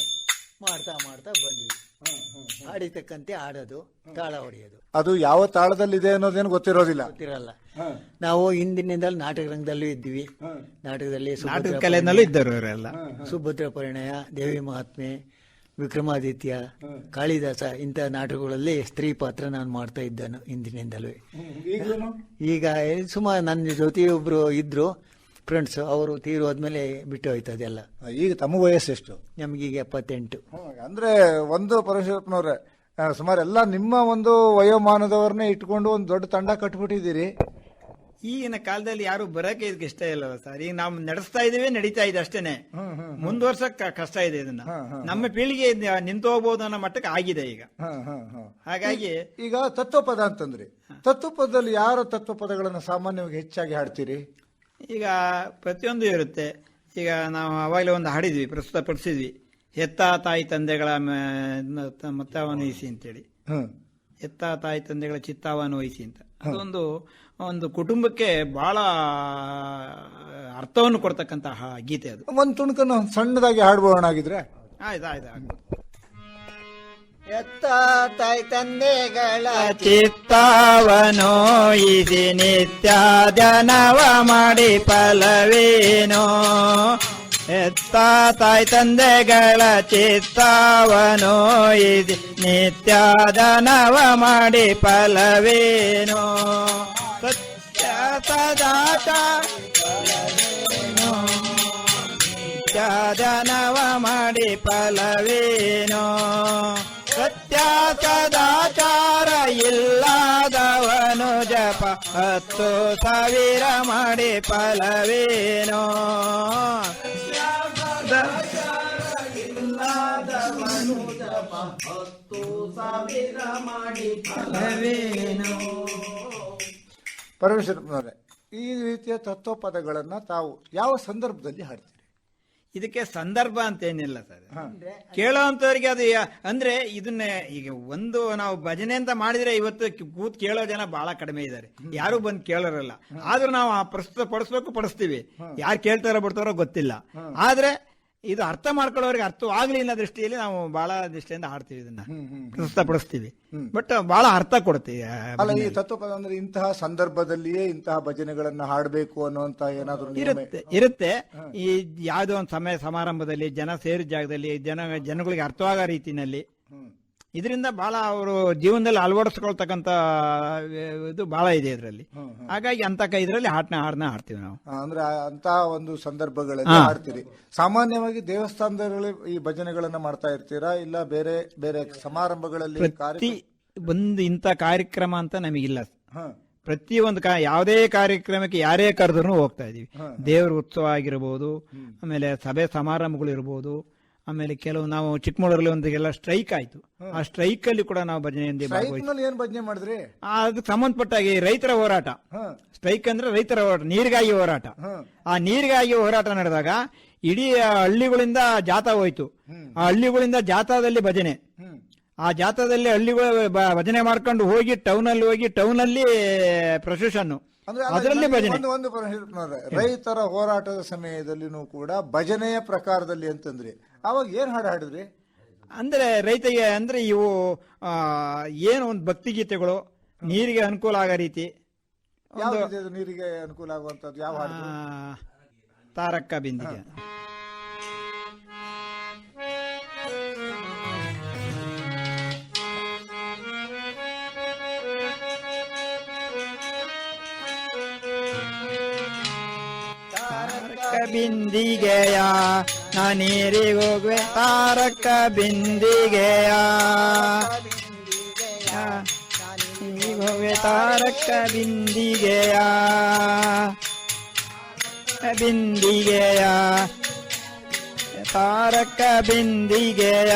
ಮಾಡ್ತಾ ಮಾಡ್ತಾ ಬಂದ್ವಿ. ಹಾಡಿತಕ್ಕಂತೆ ಆಡೋದು ತಾಳ ಹೊಡೆಯೋದು. ಅದು ಯಾವ ತಾಳದಲ್ಲಿದೆ ಅನ್ನೋದೇನು ಗೊತ್ತಿರೋದಿಲ್ಲ. ಗೊತ್ತಿರಲ್ಲ. ನಾವು ಹಿಂದಿನಿಂದಲೂ ನಾಟಕ ರಂಗದಲ್ಲೂ ಇದ್ವಿ ನಾಟಕದಲ್ಲಿ ನಾಟಕ ಕಲೆನಲ್ಲೂ ಇದ್ದರು ಇವರೆಲ್ಲ ಸುಭದ್ರ ಪರಿಣಯ ದೇವಿ ಮಹಾತ್ಮೆ ವಿಕ್ರಮಾದಿತ್ಯ ಕಾಳಿದಾಸ ಇಂಥ ನಾಟಕಗಳಲ್ಲಿ ಸ್ತ್ರೀ ಪಾತ್ರ ನಾನು ಮಾಡ್ತಾ ಇದ್ದಾನು ಹಿಂದಿನಿಂದಲೂ ಈಗ ಸುಮಾರು ನನ್ನ ಜೊತೆ ಒಬ್ರು ಇದ್ರು ಫ್ರೆಂಡ್ಸ್ ಅವರು ತೀರು ಹೋದ್ಮೇಲೆ ಬಿಟ್ಟು ಹೋಯ್ತು ಅದೆಲ್ಲ. ಈಗ ತಮ್ಮ ವಯಸ್ಸೆಷ್ಟು ನಮಗೀಗ ಎಪ್ಪತ್ತೆಂಟು. ಅಂದರೆ ಒಂದು ಪರಶುರಪ್ಪನವ್ರೆ ಸುಮಾರು ಎಲ್ಲ ನಿಮ್ಮ ಒಂದು ವಯೋಮಾನದವ್ರನ್ನೇ ಇಟ್ಕೊಂಡು ಒಂದು ದೊಡ್ಡ ತಂಡ ಕಟ್ಬಿಟ್ಟಿದ್ದೀರಿ. ಈಗಿನ ಕಾಲದಲ್ಲಿ ಯಾರು ಬರಕ್ಕೆ ಇದಕ್ಕೆ ಇಷ್ಟ ಇಲ್ಲ ಸರ್. ಈಗ ನಾವು ನಡೆಸ್ತಾ ಇದೀವಿ ನಡೀತಾ ಇದೆ ಅಷ್ಟೇನೆ. ಮುಂದುವರ್ಸಕ್ ಕಷ್ಟ ಇದೆ ಇದನ್ನ. ನಮ್ಮ ಪೀಳಿಗೆ ನಿಂತು ಹೋಗ್ಬೋದು ಅನ್ನೋ ಮಟ್ಟಕ್ಕೆ ಆಗಿದೆ ಈಗ. ಹಾಗಾಗಿ ಈಗ ತತ್ವ ಹಾಗಾಗಿ ಈಗ ತತ್ವ ಪದದಲ್ಲಿ ತತ್ವಪದದಲ್ಲಿ ತತ್ವ ಪದಗಳನ್ನು ಸಾಮಾನ್ಯವಾಗಿ ಹೆಚ್ಚಾಗಿ ಹಾಡ್ತೀರಿ? ಈಗ ಪ್ರತಿಯೊಂದು ಇರುತ್ತೆ. ಈಗ ನಾವು ಅವಾಗಲೇ ಒಂದು ಹಾಡಿದ್ವಿ ಪ್ರಸ್ತುತ ಪಡಿಸಿದ್ವಿ. ಹೆತ್ತ ತಾಯಿ ತಂದೆಗಳ ಮ- ಮತವನ್ನು ವಹಿಸಿ ಅಂತೇಳಿ. ಎತ್ತ ಹೆತ್ತ ತಾಯಿ ತಂದೆಗಳ ಚಿತ್ತವನ್ನು ವಹಿಸಿ ಅಂತ. ಅದೊಂದು ಒಂದು ಕುಟುಂಬಕ್ಕೆ ಬಹಳ ಅರ್ಥವನ್ನು ಕೊಡ್ತಕ್ಕಂತಹ ಗೀತೆ ಅದು. ಒಂದು ತುಣುಕನ್ನು ಸಣ್ಣದಾಗಿ ಹಾಡ್ಬೋಣ ಆಗಿದ್ರೆ ಆಯ್ತು ಆಯ್ತು ಎತ್ತ ತಾಯಿ ತಂದೆಗಳ ಚಿತ್ತವನೋ ಇದಿ ನಿತ್ಯ ಜನವ ಮಾಡಿ ಫಲವೇನೋ. ಎತ್ತ ತಾಯಿ ತಂದೆಗಳ ಚಿತ್ತವನೋ ಇದಿ ನಿತ್ಯ ಜನವ ಮಾಡಿ ಫಲವೇನೋ. ಜನವ ಮಾಡಿ ಫಲವೇನೋ. ಸತ್ಯಾಸದಾಚಾರ ಇಲ್ಲದವನು ಜಪ. ಹತ್ತು ಸಾವಿರ ಮಾಡಿ ಫಲವೇನೋ. ಫಲವೇನೋ. ಪರಮೇಶ್ವರಪ್ಪನವ್ರೆ ಈ ರೀತಿಯ ತತ್ವಪದಗಳನ್ನ ತಾವು ಯಾವ ಸಂದರ್ಭದಲ್ಲಿ ಹಾಡ್ತೀರಿ? ಇದಕ್ಕೆ ಸಂದರ್ಭ ಅಂತ ಏನಿಲ್ಲ ಸರ್ ಕೇಳೋಂಥವ್ರಿಗೆ ಅದು ಅಂದ್ರೆ ಇದನ್ನ ಈಗ ಒಂದು ನಾವು ಭಜನೆ ಅಂತ ಮಾಡಿದ್ರೆ ಇವತ್ತು ಕೂತ್ ಕೇಳೋ ಜನ ಬಹಳ ಕಡಿಮೆ ಇದ್ದಾರೆ. ಯಾರು ಬಂದು ಕೇಳೋರಲ್ಲ. ಆದ್ರೂ ನಾವು ಆ ಪ್ರಸ್ತುತ ಪಡಿಸ್ಬೇಕು ಪಡಿಸ್ತೀವಿ. ಯಾರು ಕೇಳ್ತಾರೋ ಬಿಡ್ತಾರೋ ಗೊತ್ತಿಲ್ಲ. ಆದ್ರೆ ಇದು ಅರ್ಥ ಮಾಡ್ಕೊಳ್ಳೋರಿಗೆ ಅರ್ಥವಾಗ್ಲಿ ಅನ್ನೋ ದೃಷ್ಟಿಯಲ್ಲಿ ನಾವು ಬಹಳ ದೃಷ್ಟಿಯಿಂದ ಹಾಡ್ತೀವಿ ಇದನ್ನ. ಪ್ರಸ್ತುತ ಪಡಿಸ್ತೀವಿ ಬಟ್ ಬಹಳ ಅರ್ಥ ಕೊಡ್ತೀವಿ ಅಲ್ಲ ಈ ತತ್ವಪದ ಅಂದ್ರೆ ಇಂತಹ ಸಂದರ್ಭದಲ್ಲಿಯೇ ಇಂತಹ ಭಜನೆಗಳನ್ನ ಹಾಡಬೇಕು ಅನ್ನುವಂತ ಏನಾದ್ರು ಇರುತ್ತೆ ಇರುತ್ತೆ. ಈ ಯಾವುದೋ ಒಂದು ಸಮಯ ಸಮಾರಂಭದಲ್ಲಿ ಜನ ಸೇರಿದ ಜಾಗದಲ್ಲಿ ಜನ ಜನಗಳಿಗೆ ಅರ್ಥವಾಗೋ ರೀತಿನಲ್ಲಿ ಇದರಿಂದ ಬಹಳ ಅವರು ಜೀವನದಲ್ಲಿ ಅಳವಡಿಸ್ಕೊಳ್ತಕ್ಕಂತ ಇದು ಬಹಳ ಇದೆ ಇದರಲ್ಲಿ. ಹಾಗಾಗಿ ಅಂತ ಇದರಲ್ಲಿ ಹಾಡ್ನ ಹಾಡನ್ನ ಹಾಡ್ತೀವಿ ನಾವು. ಅಂದ್ರೆ ಅಂತ ಒಂದು ಸಂದರ್ಭಗಳಲ್ಲಿ ಹಾಡ್ತೀರಿ. ಸಾಮಾನ್ಯವಾಗಿ ದೇವಸ್ಥಾನದಲ್ಲಿ ಈ ಭಜನೆಗಳನ್ನ ಮಾಡ್ತಾ ಇರ್ತೀರಾ? ಇಲ್ಲ ಬೇರೆ ಬೇರೆ ಸಮಾರಂಭಗಳಲ್ಲಿ ಪ್ರತಿ ಒಂದು ಇಂಥ ಕಾರ್ಯಕ್ರಮ ಅಂತ ನಮಗಿಲ್ಲ. ಪ್ರತಿ ಒಂದು ಕಾ ಯಾವುದೇ ಕಾರ್ಯಕ್ರಮಕ್ಕೆ ಯಾರೇ ಕರೆದ್ರು ಹೋಗ್ತಾ ಇದೀವಿ. ದೇವರ ಉತ್ಸವ ಆಗಿರ್ಬೋದು ಆಮೇಲೆ ಸಭೆ ಸಮಾರಂಭಗಳು ಇರ್ಬೋದು ಆಮೇಲೆ ಕೆಲವು ನಾವು ಚಿಕ್ಕಮಗಳೂರಲ್ಲಿ ಒಂದಿಗೆಲ್ಲ ಸ್ಟ್ರೈಕ್ ಆಯ್ತು. ಆ ಸ್ಟ್ರೈಕ್ ಅಲ್ಲಿ ಕೂಡ ನಾವು ಭಜನೆಯಲ್ಲಿ ಭಾಗವಹಿಸಿ ಸ್ಟ್ರೈಕ್ನಲ್ಲಿ ಏನ್ ಭಜನೆ ಮಾಡಿದ್ರಿ? ಅದಕ್ಕೆ ಸಂಬಂಧಪಟ್ಟಾಗಿ ರೈತರ ಹೋರಾಟ. ಸ್ಟ್ರೈಕ್ ಅಂದ್ರೆ ರೈತರ ಹೋರಾಟ ನೀರಿಗಾಗಿ ಹೋರಾಟ. ಆ ನೀರಿಗಾಗಿ ಹೋರಾಟ ನಡೆದಾಗ ಇಡೀ ಹಳ್ಳಿಗಳಿಂದ ಜಾಥಾ ಹೋಯ್ತು. ಆ ಹಳ್ಳಿಗಳಿಂದ ಜಾಥಾದಲ್ಲಿ ಭಜನೆ. ಆ ಜಾಥಾದಲ್ಲಿ ಹಳ್ಳಿಗಳ ಭಜನೆ ಮಾಡ್ಕೊಂಡು ಹೋಗಿ ಟೌನ್ ಅಲ್ಲಿ ಹೋಗಿ ಟೌನ್ ಅಲ್ಲಿ ಪ್ರೊಸೆಷನ್ ಅದರಲ್ಲಿ ಭಜನೆ. ಒಂದು ಒಂದು ರೈತರ ಹೋರಾಟದ ಸಮಯದಲ್ಲಿನೂ ಕೂಡ ಭಜನೆಯ ಪ್ರಕಾರದಲ್ಲಿ ಅಂತಂದ್ರಿ. ಅವಾಗ ಏನ್ ಹಾಡು ಹಾಡಿದ್ರಿ? ಅಂದ್ರೆ ರೈತಗೆ ಅಂದ್ರೆ ಇವು ಆ, ಏನು ಒಂದು ಭಕ್ತಿ ಗೀತೆಗಳು ನೀರಿಗೆ ಅನುಕೂಲ ಆಗೋ ರೀತಿ. ಯಾವ ನೀರಿಗೆ ಅನುಕೂಲ ಆಗುವಂಥದ್ದು? ಯಾವ ಹಾಡು? ಆ, ತಾರಕ್ಕ ಬಿಂದಿಗೆ. ತಾರಕ ಬಿಂದಿಗೆಯ ನಾ ನೀರಿಗೆ ಹೋಗುವೆ ತಾರಕ ಬಿಂದಿಗೆಯ. ನೀರಿಗೋಗ್ವೆ ತಾರಕ ಬಿಂದಿಗೆಯ. ಬಿಂದಿಗೆಯ. ತಾರಕ ಬಿಂದಿಗೆಯ.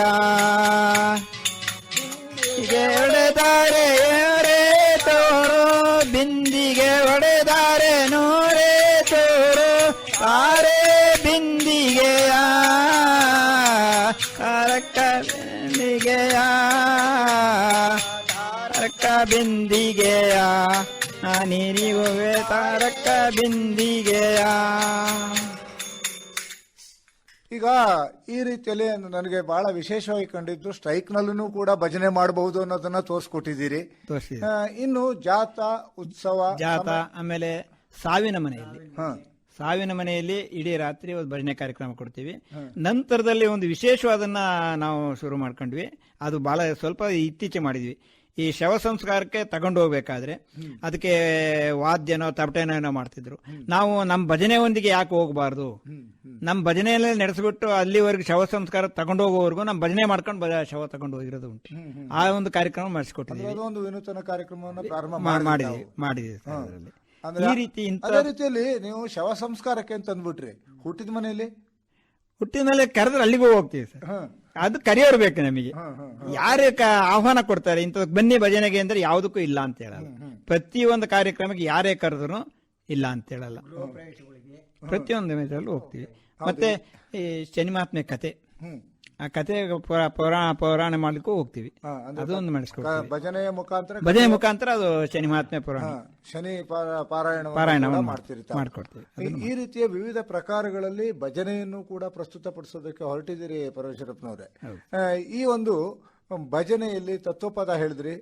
ಬಿಂದಿಗೆ ಬಿಂದಿಗೆಯ ನೀರಿಗುವೆ ತಾರಕ ಬಿಂದಿಗೆಯ. ಈಗ ಈ ರೀತಿಯಲ್ಲಿ ನನಗೆ ಬಹಳ ವಿಶೇಷವಾಗಿ ಕಂಡಿದ್ದು ಸ್ಟ್ರೈಕ್ ನಲ್ಲೂ ಕೂಡ ಭಜನೆ ಮಾಡಬಹುದು ಅನ್ನೋದನ್ನ ತೋರಿಸ್ಕೊಟ್ಟಿದ್ದೀರಿ. ತೋರಿಸಿ. ಇನ್ನು ಜಾತ ಉತ್ಸವ ಜಾತ ಆಮೇಲೆ ಸಾವಿನ ಮನೆಯಲ್ಲಿ. ಹ. ಸಾವಿನ ಮನೆಯಲ್ಲಿ ಇಡೀ ರಾತ್ರಿ ಒಂದು ಭಜನೆ ಕಾರ್ಯಕ್ರಮ ಕೊಡ್ತೀವಿ. ನಂತರದಲ್ಲಿ ಒಂದು ವಿಶೇಷವಾದನ್ನ ನಾವು ಶುರು ಮಾಡ್ಕೊಂಡ್ವಿ. ಅದು ಬಹಳ ಸ್ವಲ್ಪ ಇತ್ತೀಚೆ ಮಾಡಿದ್ವಿ. ಈ ಶವ ಸಂಸ್ಕಾರಕ್ಕೆ ತಗೊಂಡು ಹೋಗ್ಬೇಕಾದ್ರೆ ಅದಕ್ಕೆ ವಾದ್ಯನೋ ತಪಟೆನೋ ಏನೋ ಮಾಡ್ತಿದ್ರು ನಾವು ನಮ್ಮ ಭಜನೆ ಒಂದಿಗೆ ಯಾಕೆ ಹೋಗಬಾರ್ದು? ನಮ್ಮ ಭಜನೆಯಲ್ಲೇ ನಡೆಸ್ಬಿಟ್ಟು ಅಲ್ಲಿವರೆಗೂ ಶವ ಸಂಸ್ಕಾರ ತಗೊಂಡು ಹೋಗೋವರೆಗೂ ನಮ್ಮ ಭಜನೆ ಮಾಡ್ಕೊಂಡು ಶವ ತಗೊಂಡು ಹೋಗಿರೋದು ಉಂಟು. ಆ ಒಂದು ಕಾರ್ಯಕ್ರಮ ಮಾಡಿಸ್ಕೊಟ್ಟಿದ್ದೀವಿ. ಒಂದು ವಿನೂತನ ಕಾರ್ಯಕ್ರಮವನ್ನು ಮಾಡಿದ್ವಿ ಮಾಡಿದ್ವಿ ಈ ರೀತಿ ಇಂಥ ಅದೇ ರೀತಿಯಲ್ಲಿ ನೀವು ಶವ ಸಂಸ್ಕಾರಕ್ಕೆ ಅಂತ ಅಂದ್ಬಿಟ್ರಿ ಹುಟ್ಟಿದ ಮನೆಯಲ್ಲಿ? ಹುಟ್ಟಿದ ಮೇಲೆ ಕರೆದ್ರೆ ಅಲ್ಲಿಗೂ ಹೋಗ್ತೀವಿ ಸರ್. ಅದು ಕರೆಯೋರು ಬೇಕು ನಮಗೆ. ಯಾರೇ ಕ- ಆಹ್ವಾನ ಕೊಡ್ತಾರೆ ಇಂಥ ಬನ್ನಿ ಭಜನೆಗೆ ಅಂದ್ರೆ ಯಾವುದಕ್ಕೂ ಇಲ್ಲ ಅಂತ ಹೇಳಲ್ಲ. ಪ್ರತಿಯೊಂದು ಕಾರ್ಯಕ್ರಮಕ್ಕೆ ಯಾರೇ ಕರೆದ್ರು ಇಲ್ಲ ಅಂತ ಹೇಳಲ್ಲ. ಪ್ರತಿಯೊಂದು ಹೋಗ್ತೀವಿ. ಮತ್ತೆ ಈ ಶನಿಮಾತ್ಮೆ ಕತೆ. ಆ ಕತೆ ಪುರಾಣ ಪುರಾಣ ಪೌರಾಣ ಮಾಡ್ಲಿಕ್ಕೂ ಹೋಗ್ತೀವಿ. ಅದೊಂದು ಮಾಡಿಸ್ಕೊಡ್ತೀವಿ ಭಜನೆಯ ಮುಖಾಂತರ ಭಜನೆ ಮುಖಾಂತರ ಅದು ಶನಿಮಾತ್ಮೆ ಪುರಾಣ ಹ, ಶನಿ ಪಾರಾಯಣ ಪಾರಾಯಣ ಮಾಡ್ಕೊಡ್ತೀವಿ. ಈ- ರೀತಿಯ ವಿವಿಧ ಪ್ರಕಾರಗಳಲ್ಲಿ ಭಜನೆಯನ್ನು ಕೂಡ ಪ್ರಸ್ತುತಪಡಿಸೋದಕ್ಕೆ ಹೊರಟಿದ್ದೀರಿ ಪರಮೇಶ್ವರಪ್ಪನವರೇ. ಈ ಒಂದು ಭಜನೆಯಲ್ಲಿ ತತ್ವಪದ ಹೇಳಿದ್ರಿ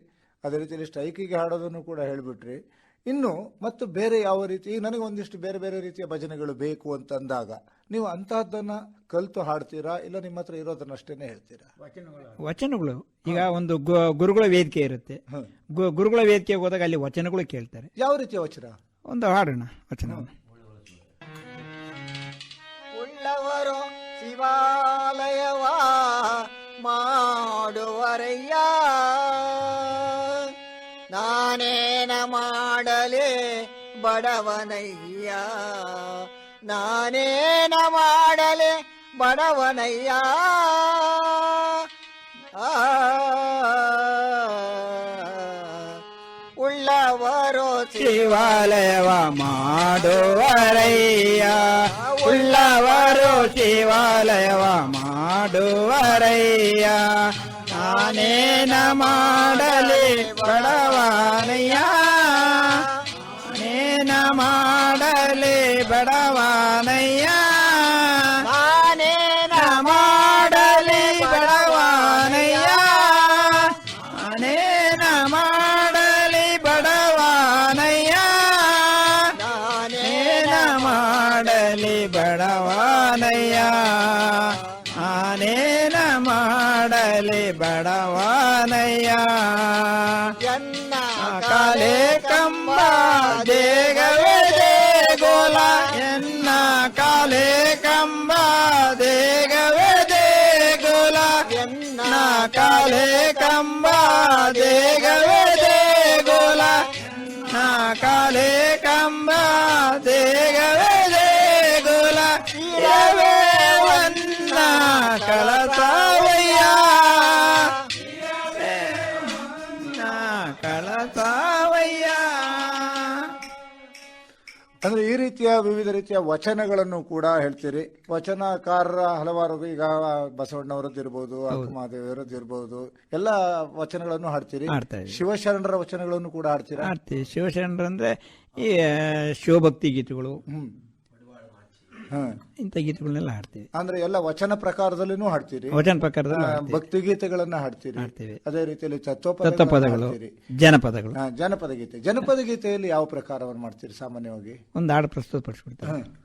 ಅದೇ ರೀತಿಯಲ್ಲಿ ಸ್ಟ್ರೈಕಿಗೆ ಹಾಡೋದನ್ನು ಕೂಡ ಹೇಳ್ಬಿಟ್ರಿ. ಇನ್ನು ಮತ್ತು ಬೇರೆ ಯಾವ ರೀತಿ ಈಗ ನನಗೆ ಒಂದಿಷ್ಟು ಬೇರೆ ಬೇರೆ ರೀತಿಯ ಭಜನೆಗಳು ಬೇಕು ಅಂತ ಅಂದಾಗ ನೀವು ಅಂತಹದ್ದನ್ನ ಕಲ್ತು ಹಾಡ್ತೀರಾ ಇಲ್ಲ ನಿಮ್ಮ ಹತ್ರ ಇರೋದನ್ನಷ್ಟೇನೆ ಹೇಳ್ತೀರಾ? ವಚನಗಳು. ಈಗ ಒಂದು ಗುರುಗಳ ವೇದಿಕೆ ಇರುತ್ತೆ. ಗು- ಗುರುಗಳ ವೇದಿಕೆಗೆ ಹೋದಾಗ ಅಲ್ಲಿ ವಚನಗಳು ಕೇಳ್ತಾರೆ. ಯಾವ ರೀತಿಯ ವಚನ? ಒಂದು ಹಾಡೋಣ ವಚನ ಉಳ್ಳವರು ಶಿವಾಲಯವ ಮಾಡುವರಯ್ಯ ಬಡವನಯ್ಯ ನಾನೇನ ಮಾಡಲೆ ಬಡವನಯ್ಯ ಆ ಉಳ್ಳವರು ಶಿವಾಲಯವ ಮಾಡುವರಯ್ಯ ಉಳ್ಳವರು ಶಿವಾಲಯವ ಮಾಡುವರಯ್ಯ ನಾನೇನ ಮಾಡಲಿ ಮಾಡಲಿ ಬಡವನಯ್ಯ ಎನ್ನ ಕಾಲೆ ಕಂಬ ದೇಗವೇ ದೇಗೋಲ ಎನ್ನ ಕಾಲೆ ಕಂಬ ದೇಗವೇ ದೇಗೋಲ ಎನ್ನ ನಾ ಕಾಲೆ ವಿವಿಧ ರೀತಿಯ ವಚನಗಳನ್ನು ಕೂಡ ಹೇಳ್ತೀರಿ. ವಚನಕಾರರ ಹಲವಾರು ಈಗ ಬಸವಣ್ಣವರದ್ದು ಇರ್ಬೋದು ಅಕ್ಕಮಹಾದೇವರದ್ದು ಇರ್ಬೋದು ಎಲ್ಲ ವಚನಗಳನ್ನು ಹಾಡ್ತೀರಿ. ಶಿವಶರಣರ ವಚನಗಳನ್ನು ಕೂಡ ಹಾಡ್ತೀರಾ? ಹಾಡ್ತೀವಿ. ಶಿವಶರಣರು ಅಂದ್ರೆ ಈ ಶಿವಭಕ್ತಿ ಗೀತೆಗಳು ಇಂಥ ಗೀತೆಗಳನ್ನೆಲ್ಲ ಹಾಡ್ತೀವಿ. ಅಂದ್ರೆ ಎಲ್ಲ ವಚನ ಪ್ರಕಾರದಲ್ಲಿನೂ ಹಾಡ್ತೀರಿ. ವಚನ ಪ್ರಕಾರದಲ್ಲಿ ಭಕ್ತಿ ಗೀತೆಗಳನ್ನ ಹಾಡ್ತೀರಿ. ಹಾಡ್ತೀವಿ. ಅದೇ ರೀತಿಯಲ್ಲಿ ತತ್ವಪದ ತತ್ವಪದಗಳು ಜನಪದಗಳು. ಜನಪದ ಗೀತೆ ಜನಪದ ಗೀತೆಯಲ್ಲಿ ಯಾವ ಪ್ರಕಾರವನ್ನು ಮಾಡ್ತೀರಿ ಸಾಮಾನ್ಯವಾಗಿ? ಒಂದು ಹಾಡು ಪ್ರಸ್ತುತಪಡಿಸ್ಬಿಡ್ತಾರೆ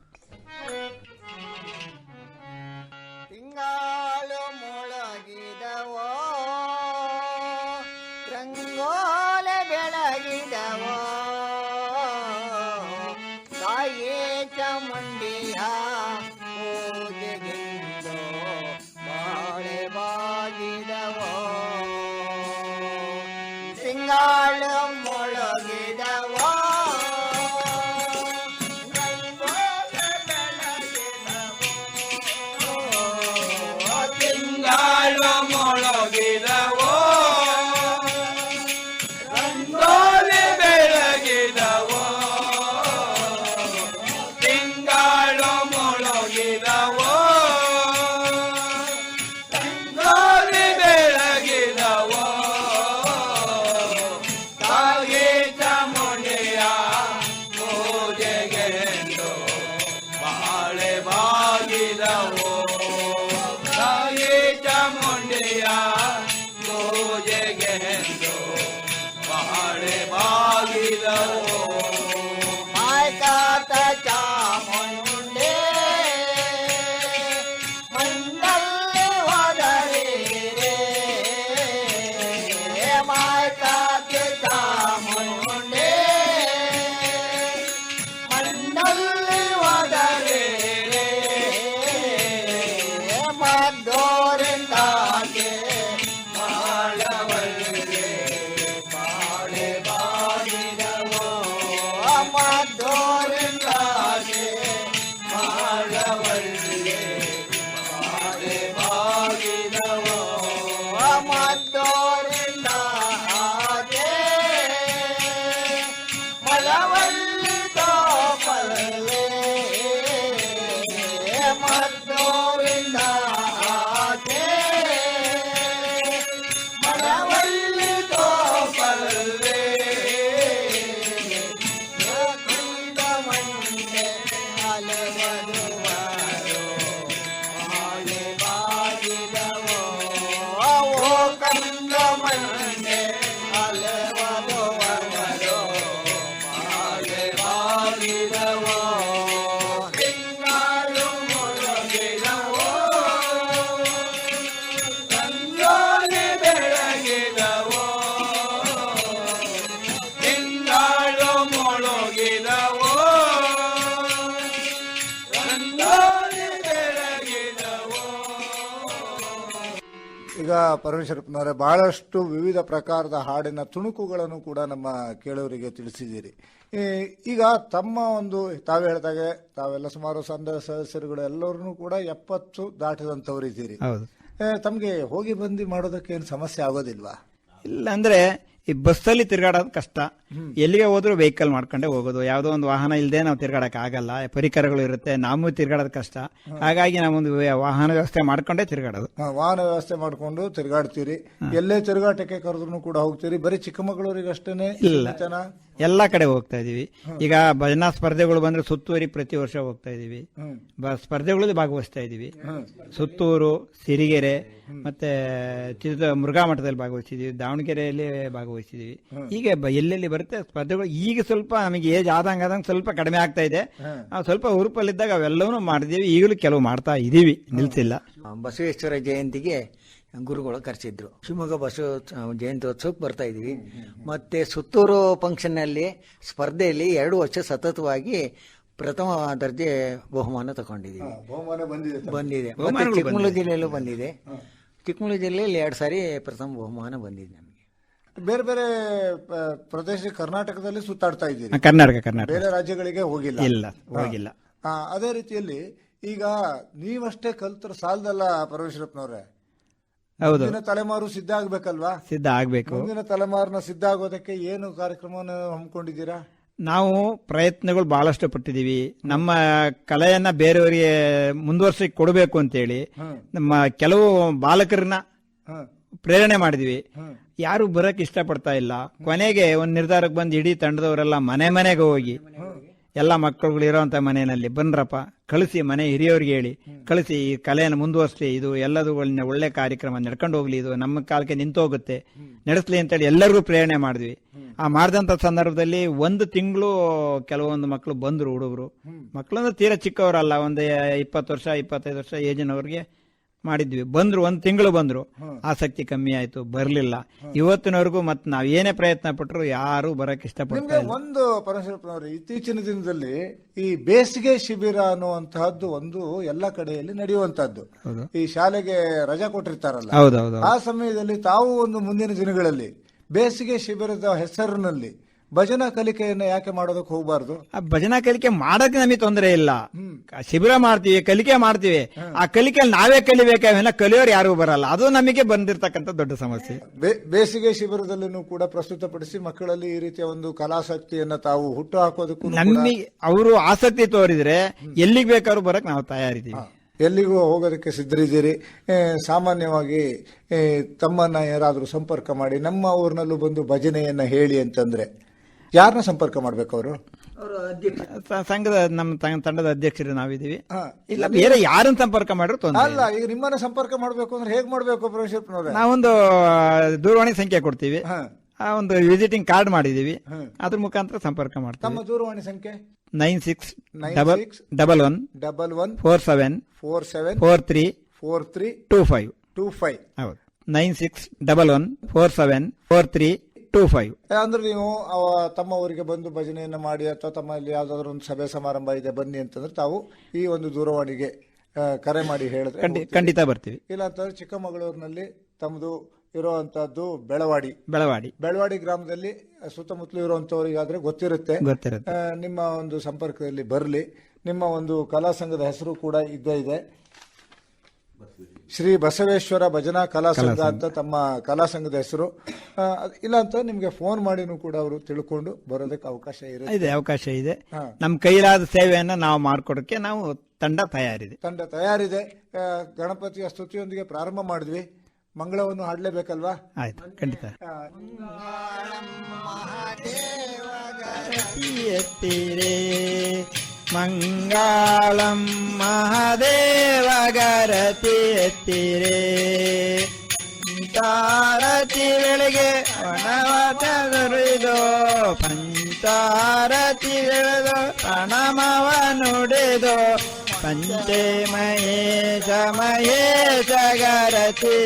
ಪರಮೇಶ್ವರಪ್ಪನವರೇ ಬಹಳಷ್ಟು ವಿವಿಧ ಪ್ರಕಾರದ ಹಾಡಿನ ತುಣುಕುಗಳನ್ನು ಕೂಡ ನಮ್ಮ ಕೇಳೋರಿಗೆ ತಿಳಿಸಿದ್ದೀರಿ. ಈಗ ತಮ್ಮ ಒಂದು ತಾವೇ ಹೇಳಿದಾಗೆ ತಾವೆಲ್ಲ ಸುಮಾರು ಸಂಘ ಸದಸ್ಯರುಗಳು ಎಲ್ಲರೂ ಕೂಡ ಎಪ್ಪತ್ತು ದಾಟಿದಂಥವ್ರು ತಮಗೆ ಏ, ತಮ್ಗೆ ಹೋಗಿ ಬಂದು ಮಾಡೋದಕ್ಕೆ ಏನು ಸಮಸ್ಯೆ ಆಗೋದಿಲ್ವಾ? ಇಲ್ಲ ಅಂದ್ರೆ ಈ ಬಸ್ಸಲ್ಲಿ ತಿರ್ಗಾಡೋದು ಕಷ್ಟ. ಎಲ್ಲಿಗೆ ಹೋದ್ರು ವೆಹಿಕಲ್ ಮಾಡ್ಕೊಂಡೆ ಹೋಗೋದು. ಯಾವುದೋ ಒಂದು ವಾಹನ ಇಲ್ಲದೆ ನಾವು ತಿರ್ಗಾಡಕ್ ಆಗಲ್ಲ. ಪರಿಕರಗಳು ಇರುತ್ತೆ. ನಾವು ತಿರ್ಗಾಡೋದು ಕಷ್ಟ. ಹಾಗಾಗಿ ನಾವೊಂದು ವಾಹನ ವ್ಯವಸ್ಥೆ ಮಾಡ್ಕೊಂಡೇ ತಿರ್ಗಾಡೋದು. ಹಾ, ವಾಹನ ವ್ಯವಸ್ಥೆ ಮಾಡ್ಕೊಂಡು ತಿರುಗಾಡ್ತೀರಿ. ಎಲ್ಲೇ ತಿರುಗಾಟಕ್ಕೆ ಕರೆದ್ರು ಕೂಡ ಹೋಗ್ತೀರಿ. ಬರೀ ಚಿಕ್ಕಮಗಳೂರಿಗೆ ಅಷ್ಟೇನೆ ಇಲ್ಲ. ಜನ? ಎಲ್ಲಾ ಕಡೆ ಹೋಗ್ತಾ ಇದೀವಿ ಈಗ ಭಜನಾ ಸ್ಪರ್ಧೆಗಳು ಬಂದ್ರೆ ಸುತ್ತೂರಿ ಪ್ರತಿ ವರ್ಷ ಹೋಗ್ತಾ ಇದೀವಿ ಹ್ಮ್. ಬ- ಸ್ಪರ್ಧೆಗಳಲ್ಲಿ ಭಾಗವಹಿಸ್ತಾ ಇದೀವಿ ಸುತ್ತೂರು ಸಿರಿಗೆರೆ ಮತ್ತೆ ಚಿತ್ರ ಮುರುಘಾ ಮಠದಲ್ಲಿ ಭಾಗವಹಿಸಿದೀವಿ ದಾವಣಗೆರೆಯಲ್ಲಿ ಭಾಗವಹಿಸಿದೀವಿ ಹೀಗೆ ಈಗ ಎಲ್ಲೆಲ್ಲಿ ಬರುತ್ತೆ ಸ್ಪರ್ಧೆಗಳು ಈಗ ಸ್ವಲ್ಪ ನಮಗೆ ಏಜ್ ಆದಂಗ ಆದಂಗೆ ಸ್ವಲ್ಪ ಕಡಿಮೆ ಆಗ್ತಾ ಇದೆ. ನಾವು ಸ್ವಲ್ಪ ಹುರುಪಲ್ಲಿದ್ದಾಗ ಅವೆಲ್ಲವೂ ಮಾಡಿದ್ದೀವಿ ಈಗಲೂ ಕೆಲವು ಮಾಡ್ತಾ ಇದ್ದೀವಿ ನಿಲ್ಸಿಲ್ಲ. ಬಸವೇಶ್ವರ ಜಯಂತಿಗೆ ಗುರುಗಳು ಕರೆಸಿದ್ರು. ಶಿವಮೊಗ್ಗ ಬಸವ ಜಯಂತ್ಯೋತ್ಸವಕ್ಕೆ ಬರ್ತಾ ಇದ್ದೀವಿ ಮತ್ತೆ ಸುತ್ತೂರು ಫಂಕ್ಷನ್ನಲ್ಲಿ ಸ್ಪರ್ಧೆಯಲ್ಲಿ ಎರಡು ವರ್ಷ ಸತತವಾಗಿ ಪ್ರಥಮ ದರ್ಜೆ ಬಹುಮಾನ ತಗೊಂಡಿದ್ದೀವಿ. ಬಹುಮಾನ ಬಂದಿದೆ ಚಿಕ್ಕಮಗಳೂರು ಜಿಲ್ಲೆಯಲ್ಲೂ ಬಂದಿದೆ. ಚಿಕ್ಕಮಗಳೂರು ಜಿಲ್ಲೆಯಲ್ಲಿ ಎರಡು ಸಾರಿ ಪ್ರಥಮ ಬಹುಮಾನ ಬಂದಿದೆ ನಮಗೆ. ಬೇರೆ ಬೇರೆ ಪ್ರದೇಶ ಕರ್ನಾಟಕದಲ್ಲಿ ಸುತ್ತಾಡ್ತಾ ಇದ್ದೀರಿ. ಕರ್ನಾಟಕ ಕರ್ನಾಟಕ. ಬೇರೆ ರಾಜ್ಯಗಳಿಗೆ ಹೋಗಿಲ್ಲ. ಇಲ್ಲ ಹೋಗಿಲ್ಲ. ಆ, ಅದೇ ರೀತಿಯಲ್ಲಿ ಈಗ ನೀವಷ್ಟೇ ಕಲ್ತರ ಸಾಲದಲ್ಲ ಪರಮೇಶ್ವರಪ್ಪನವ್ರೆ. ಹೌದು. ಮುಂದಿನ ತಲೆಮಾರು ಸಿದ್ಧ ಆಗ್ಬೇಕಲ್ವಾ? ಸಿದ್ಧ ಆಗ್ಬೇಕು. ಮುಂದಿನ ತಲೆಮಾರನ ಸಿದ್ಧ ಆಗೋದಕ್ಕೆ ಏನು ಕಾರ್ಯಕ್ರಮವನ್ನು ಹಮ್ಮಿಕೊಂಡಿದ್ದೀರಾ? ನಾವು ಪ್ರಯತ್ನಗಳು ಬಹಳಷ್ಟು ಪಟ್ಟಿದೀವಿ ನಮ್ಮ ಕಲೆಯನ್ನ ಬೇರೆಯವರಿಗೆ ಮುಂದುವರ್ಸಿ ಕೊಡಬೇಕು ಅಂತೇಳಿ ನಮ್ಮ ಕೆಲವು ಬಾಲಕರನ್ನ. ಪ್ರೇರಣೆ ಮಾಡಿದ್ವಿ ಯಾರು ಬರಕ್ ಇಷ್ಟಪಡ್ತಾ ಇಲ್ಲ. ಕೊನೆಗೆ ಒಂದ್ ನಿರ್ಧಾರಕ್ಕೆ ಬಂದು ಇಡೀ ತಂಡದವರೆಲ್ಲ ಮನೆ ಮನೆಗೆ ಹೋಗಿ, ಎಲ್ಲ ಮಕ್ಕಳುಗಳು ಇರೋಂತ ಮನೆಯಲ್ಲಿ, ಬನ್ರಪ್ಪ, ಕಳಿಸಿ ಮನೆ ಹಿರಿಯವ್ರಿಗೆ ಹೇಳಿ. ಕಳಿಸಿ ಈ ಕಲೆಯನ್ನು ಮುಂದುವರ್ಸಿ ಇದು ಎಲ್ಲದೂ ಒಳ್ಳೆ- ಕಾರ್ಯಕ್ರಮ. ನಡ್ಕೊಂಡು ಹೋಗ್ಲಿ. ಇದು ನಮ್ಮ ಕಾಲಕ್ಕೆ ನಿಂತು ಹೋಗುತ್ತೆ. ನಡೆಸ್ಲಿ ಅಂತೇಳಿ ಎಲ್ಲರಿಗೂ ಪ್ರೇರಣೆ ಮಾಡಿದ್ವಿ. ಆ ಮಾಡಿದಂತ ಸಂದರ್ಭದಲ್ಲಿ ಒಂದು ತಿಂಗಳು ಕೆಲವೊಂದು ಮಕ್ಕಳು ಬಂದರು ಹುಡುಗರು. ಮಕ್ಕಳು ಅಂದ್ರೆ ತೀರಾ ಚಿಕ್ಕವರಲ್ಲ. ಒಂದು ಇಪ್ಪತ್ತು ವರ್ಷ, ಇಪ್ಪತ್ತೈದು ವರ್ಷ ಏಜಿನವ್ರಿಗೆ ಮಾಡಿದ್ವಿ. ಬಂದ್ರು ಒಂದ್ ತಿಂಗಳು ಬಂದ್ರು. ಆಸಕ್ತಿ ಕಮ್ಮಿ ಆಯ್ತು ಬರ್ಲಿಲ್ಲ. ಇವತ್ತಿನವರೆಗೂ ಮತ್ ನಾವ್ ಏನೇ ಪ್ರಯತ್ನ ಪಟ್ರು ಯಾರು ಬರಕ್ ಇಷ್ಟಪಡ್ತಾರೆ ಒಂದು ಪರಮೇಶ್ವರ ಇತ್ತೀಚಿನ ದಿನದಲ್ಲಿ ಈ ಬೇಸಿಗೆ ಶಿಬಿರ ಅನ್ನುವಂತಹದ್ದು ಒಂದು ಎಲ್ಲ ಕಡೆಯಲ್ಲಿ ನಡೆಯುವಂತಹದ್ದು. ಈ ಶಾಲೆಗೆ ರಜಾ ಕೊಟ್ಟಿರ್ತಾರಲ್ಲ. ಹೌದೌದು ಆ ಸಮಯದಲ್ಲಿ ತಾವು ಒಂದು ಮುಂದಿನ ದಿನಗಳಲ್ಲಿ ಬೇಸಿಗೆ ಶಿಬಿರದ ಹೆಸರಿನಲ್ಲಿ ಭಜನಾ ಕಲಿಕೆಯನ್ನ ಯಾಕೆ ಮಾಡೋದಕ್ಕೆ ಹೋಗಬಾರ್ದು? ಆ ಭಜನಾ ಕಲಿಕೆ ಮಾಡಕ್ ನಮಗೆ ತೊಂದರೆ ಇಲ್ಲ. ಶಿಬಿರ ಮಾಡ್ತೀವಿ ಕಲಿಕೆ ಮಾಡ್ತೀವಿ. ಆ ಕಲಿಕೆಯಲ್ಲಿ ನಾವೇ ಕಲಿಬೇಕಾವೆಲ್ಲ ಕಲಿಯೋರು ಯಾರಿಗೂ ಬರಲ್ಲ. ಅದು ನಮಗೆ ಬಂದಿರತಕ್ಕಂಥ ದೊಡ್ಡ ಸಮಸ್ಯೆ. ಬೇಸಿಗೆ ಶಿಬಿರದಲ್ಲೂ ಕೂಡ ಪ್ರಸ್ತುತಪಡಿಸಿ ಮಕ್ಕಳಲ್ಲಿ ಈ ರೀತಿಯ ಒಂದು ಕಲಾಸಕ್ತಿಯನ್ನ ತಾವು ಹುಟ್ಟು ಹಾಕೋದಕ್ಕೂ ನಮಗೆ ಅವರು ಆಸಕ್ತಿ ತೋರಿದ್ರೆ ಎಲ್ಲಿಗೆ ಬೇಕಾದ್ರೂ ಬರಕ್ ನಾವು ತಯಾರಿದ್ದೀವಿ. ಎಲ್ಲಿಗೂ ಹೋಗೋದಕ್ಕೆ ಸಿದ್ಧರಿದ್ದೀರಿ. ಸಾಮಾನ್ಯವಾಗಿ ತಮ್ಮನ್ನ ಯಾರಾದರೂ ಸಂಪರ್ಕ ಮಾಡಿ ನಮ್ಮ ಊರಿನಲ್ಲೂ ಬಂದು ಭಜನೆಯನ್ನ ಹೇಳಿ ಅಂತಂದ್ರೆ ಯಾರನ್ನ ಸಂಪರ್ಕ ಮಾಡ್ಬೇಕು ಅವರು? ಸಂಘದ ನಮ್ಮ ತ- ತಂಡದ ಅಧ್ಯಕ್ಷರು ನಾವಿದ್ದೀವಿ. ಹಾ. ಇಲ್ಲ ಬೇರೆ ಯಾರನ್ನ ಸಂಪರ್ಕ ಮಾಡ್ರು ತೊಂದರೆ ಅಲ್ಲ ಈಗ ನಿಮ್ಮನ್ನ ಸಂಪರ್ಕ ಮಾಡ್ಬೇಕು ಅಂದ್ರೆ ಹೇಗ್ ಮಾಡ್ಬೇಕು ಪರಮೇಶ್ವರಪ್ಪನವ್ರೆ ನಾವೊಂದು ದೂರವಾಣಿ ಸಂಖ್ಯೆ ಕೊಡ್ತೀವಿ. ಹಾ. ಆ ಒಂದು ವಿಸಿಟಿಂಗ್ ಕಾರ್ಡ್ ಮಾಡಿದೀವಿ ಅದ್ರ ಮುಖಾಂತರ ಸಂಪರ್ಕ ಮಾಡ್ತೀವಿ. ತಮ್ಮ ದೂರವಾಣಿ ಸಂಖ್ಯೆ? Nine six Nine double six double one double one four seven four seven four three four three two five. Two five. ಹೌದು. Nine six double one four seven four three two five. ಅಂದ್ರೆ ನೀವು ತಮ್ಮ ಊರಿಗೆ ಬಂದು ಭಜನೆಯನ್ನು ಮಾಡಿ ಅಥವಾ ತಮ್ಮಲ್ಲಿ ಯಾವ್ದಾದ್ರು ಒಂದು ಸಭೆ ಸಮಾರಂಭ ಇದೆ ಬನ್ನಿ ಅಂತಂದ್ರೆ ತಾವು ಈ ಒಂದು ದೂರವಾಣಿಗೆ ಕರೆ ಮಾಡಿ ಹೇಳಿದ್ರೆ ಖಂಡಿತ ಬರ್ತೀವಿ. ಇಲ್ಲ ಅಂತಂದ್ರೆ ಚಿಕ್ಕಮಗಳೂರಿನಲ್ಲಿ ತಮ್ಮದು ಇರುವಂತಹದ್ದು ಬೆಳವಾಡಿ. ಬೆಳವಾಡಿ. ಬೆಳವಾಡಿ ಗ್ರಾಮದಲ್ಲಿ ಸುತ್ತಮುತ್ತಲು ಇರುವಂತವರಿಗಾದ್ರೆ ಗೊತ್ತಿರುತ್ತೆ. ಗೊತ್ತಿರುತ್ತೆ. ನಿಮ್ಮ ಒಂದು ಸಂಪರ್ಕದಲ್ಲಿ ಬರಲಿ. ನಿಮ್ಮ ಒಂದು ಕಲಾ ಸಂಘದ ಹೆಸರು ಕೂಡ ಇದ್ದೇ ಇದೆ. ಶ್ರೀ ಬಸವೇಶ್ವರ ಭಜನಾ ಕಲಾ ಸಂಘ ಅಂತ ತಮ್ಮ ಕಲಾ ಸಂಘದ ಹೆಸರು. ಇಲ್ಲ ಅಂತ ನಿಮ್ಗೆ ಫೋನ್ ಮಾಡಿನೂ ಕೂಡ ಅವರು ತಿಳ್ಕೊಂಡು ಬರೋದಕ್ಕೆ ಅವಕಾಶ ಇರುತ್ತೆ. ಇದೆ ಅವಕಾಶ ಇದೆ. ನಮ್ಮ ಕೈಲಾದ ಸೇವೆಯನ್ನ ನಾವು ಮಾಡ್ಕೊಡಕ್ಕೆ ನಾವು ತಂಡ ತಯಾರಿದೆ. ತಂಡ ತಯಾರಿದೆ. ಆ, ಗಣಪತಿಯ ಸ್ತುತಿಯೊಂದಿಗೆ ಪ್ರಾರಂಭ ಮಾಡಿದ್ವಿ. ಮಂಗಳವನ್ನು ಹಾಡಲೇಬೇಕಲ್ವಾ? ಆಯ್ತು ಖಂಡಿತ. ಆ, ಎತ್ತಿರೆ ಮಂಗಳಂ ಮಹಾದೇವ ಗರತಿ ಎತ್ತಿರೆ ತಾರತಿ ಬೆಳಗ್ಗೆ ಒಣವತರುಳಿದು ಪಂಚಾರತಿ ಬೆಳೆದು ಪ್ರಣಮವ ನುಡಿದು ಪಂಚೆ ಮಹೇಶ ಮಹೇಶ ಗರತಿ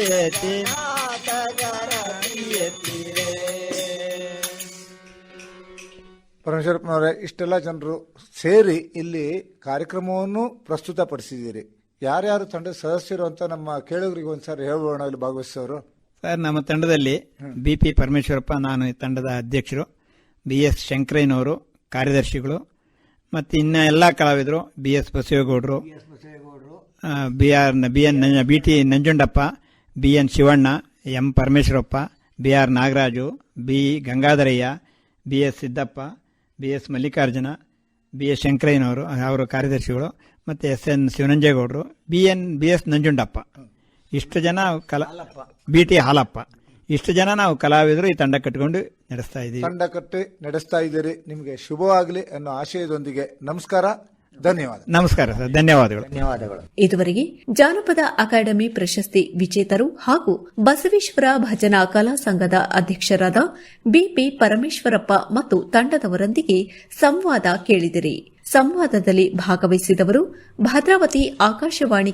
ಪರಮೇಶ್ವರಪ್ಪನವರೇ ಇಷ್ಟೆಲ್ಲ ಜನರು ಸೇರಿ ಇಲ್ಲಿ ಕಾರ್ಯಕ್ರಮವನ್ನು ಪ್ರಸ್ತುತಪಡಿಸಿದ್ದೀರಿ. ಯಾರ್ಯಾರು ತಂಡದ ಸದಸ್ಯರು ಅಂತ ನಮ್ಮ ಕೇಳುಗರಿಗೆ ಒಂದ್ಸಾರಿ ಹೇಳೋಣ ಇಲ್ಲಿ ಭಾಗವಹಿಸೋರು ಸರ್ ನಮ್ಮ ತಂಡದಲ್ಲಿ ಬಿ ಪಿ ಪರಮೇಶ್ವರಪ್ಪ ನಾನು ಈ ತಂಡದ ಅಧ್ಯಕ್ಷರು ಬಿ ಎಸ್ ಶಂಕರಯ್ಯನವರು ಕಾರ್ಯದರ್ಶಿಗಳು ಮತ್ತು ಇನ್ನ ಎಲ್ಲ ಕಲಾವಿದರು B S ಬಸವೇಗೌಡರು B R B N B T Nanjundappa B N Shivanna M Parameshwarappa B R Nagaraju B Gangadharayya B S Siddappa B S Mallikarjuna B S ಶಂಕರಯ್ಯನವರು ಅವರು ಕಾರ್ಯದರ್ಶಿಗಳು ಮತ್ತು S N ಶಿವನಂಜೇಗೌಡರು B N B S Nanjundappa. ಇಷ್ಟು ಜನ ಕಲಾ ಬಿ ಟಿ ಹಾಲಪ್ಪ. ಇಷ್ಟು ಜನ ನಾವು ಕಲಾವಿದರು ಈ ತಂಡ ಕಟ್ಟಿಕೊಂಡು ನಡೆಸ್ತಾ ಇದ್ದೀವಿ. ತಂಡ ಕಟ್ಟಿ ನಡೆಸ್ತಾ ಇದ್ದೀರಿ. ನಿಮಗೆ ಶುಭವಾಗಲಿ ಅನ್ನೋ ಆಶಯದೊಂದಿಗೆ ನಮಸ್ಕಾರ. ಧನ್ಯವಾದ. ನಮಸ್ಕಾರ ಸರ್ ಧನ್ಯವಾದಗಳು. ಧನ್ಯವಾದಗಳು. ಇದುವರೆಗೆ ಜಾನಪದ ಅಕಾಡೆಮಿ ಪ್ರಶಸ್ತಿ ವಿಜೇತರು ಹಾಗೂ ಬಸವೇಶ್ವರ ಭಜನಾ ಕಲಾ ಸಂಘದ ಅಧ್ಯಕ್ಷರಾದ ಬಿಪಿ ಪರಮೇಶ್ವರಪ್ಪ ಮತ್ತು ತಂಡದವರೊಂದಿಗೆ ಸಂವಾದ ಕೇಳಿದಿರಿ. ಸಂವಾದದಲ್ಲಿ ಭಾಗವಹಿಸಿದವರು ಭದ್ರಾವತಿ ಆಕಾಶವಾಣಿ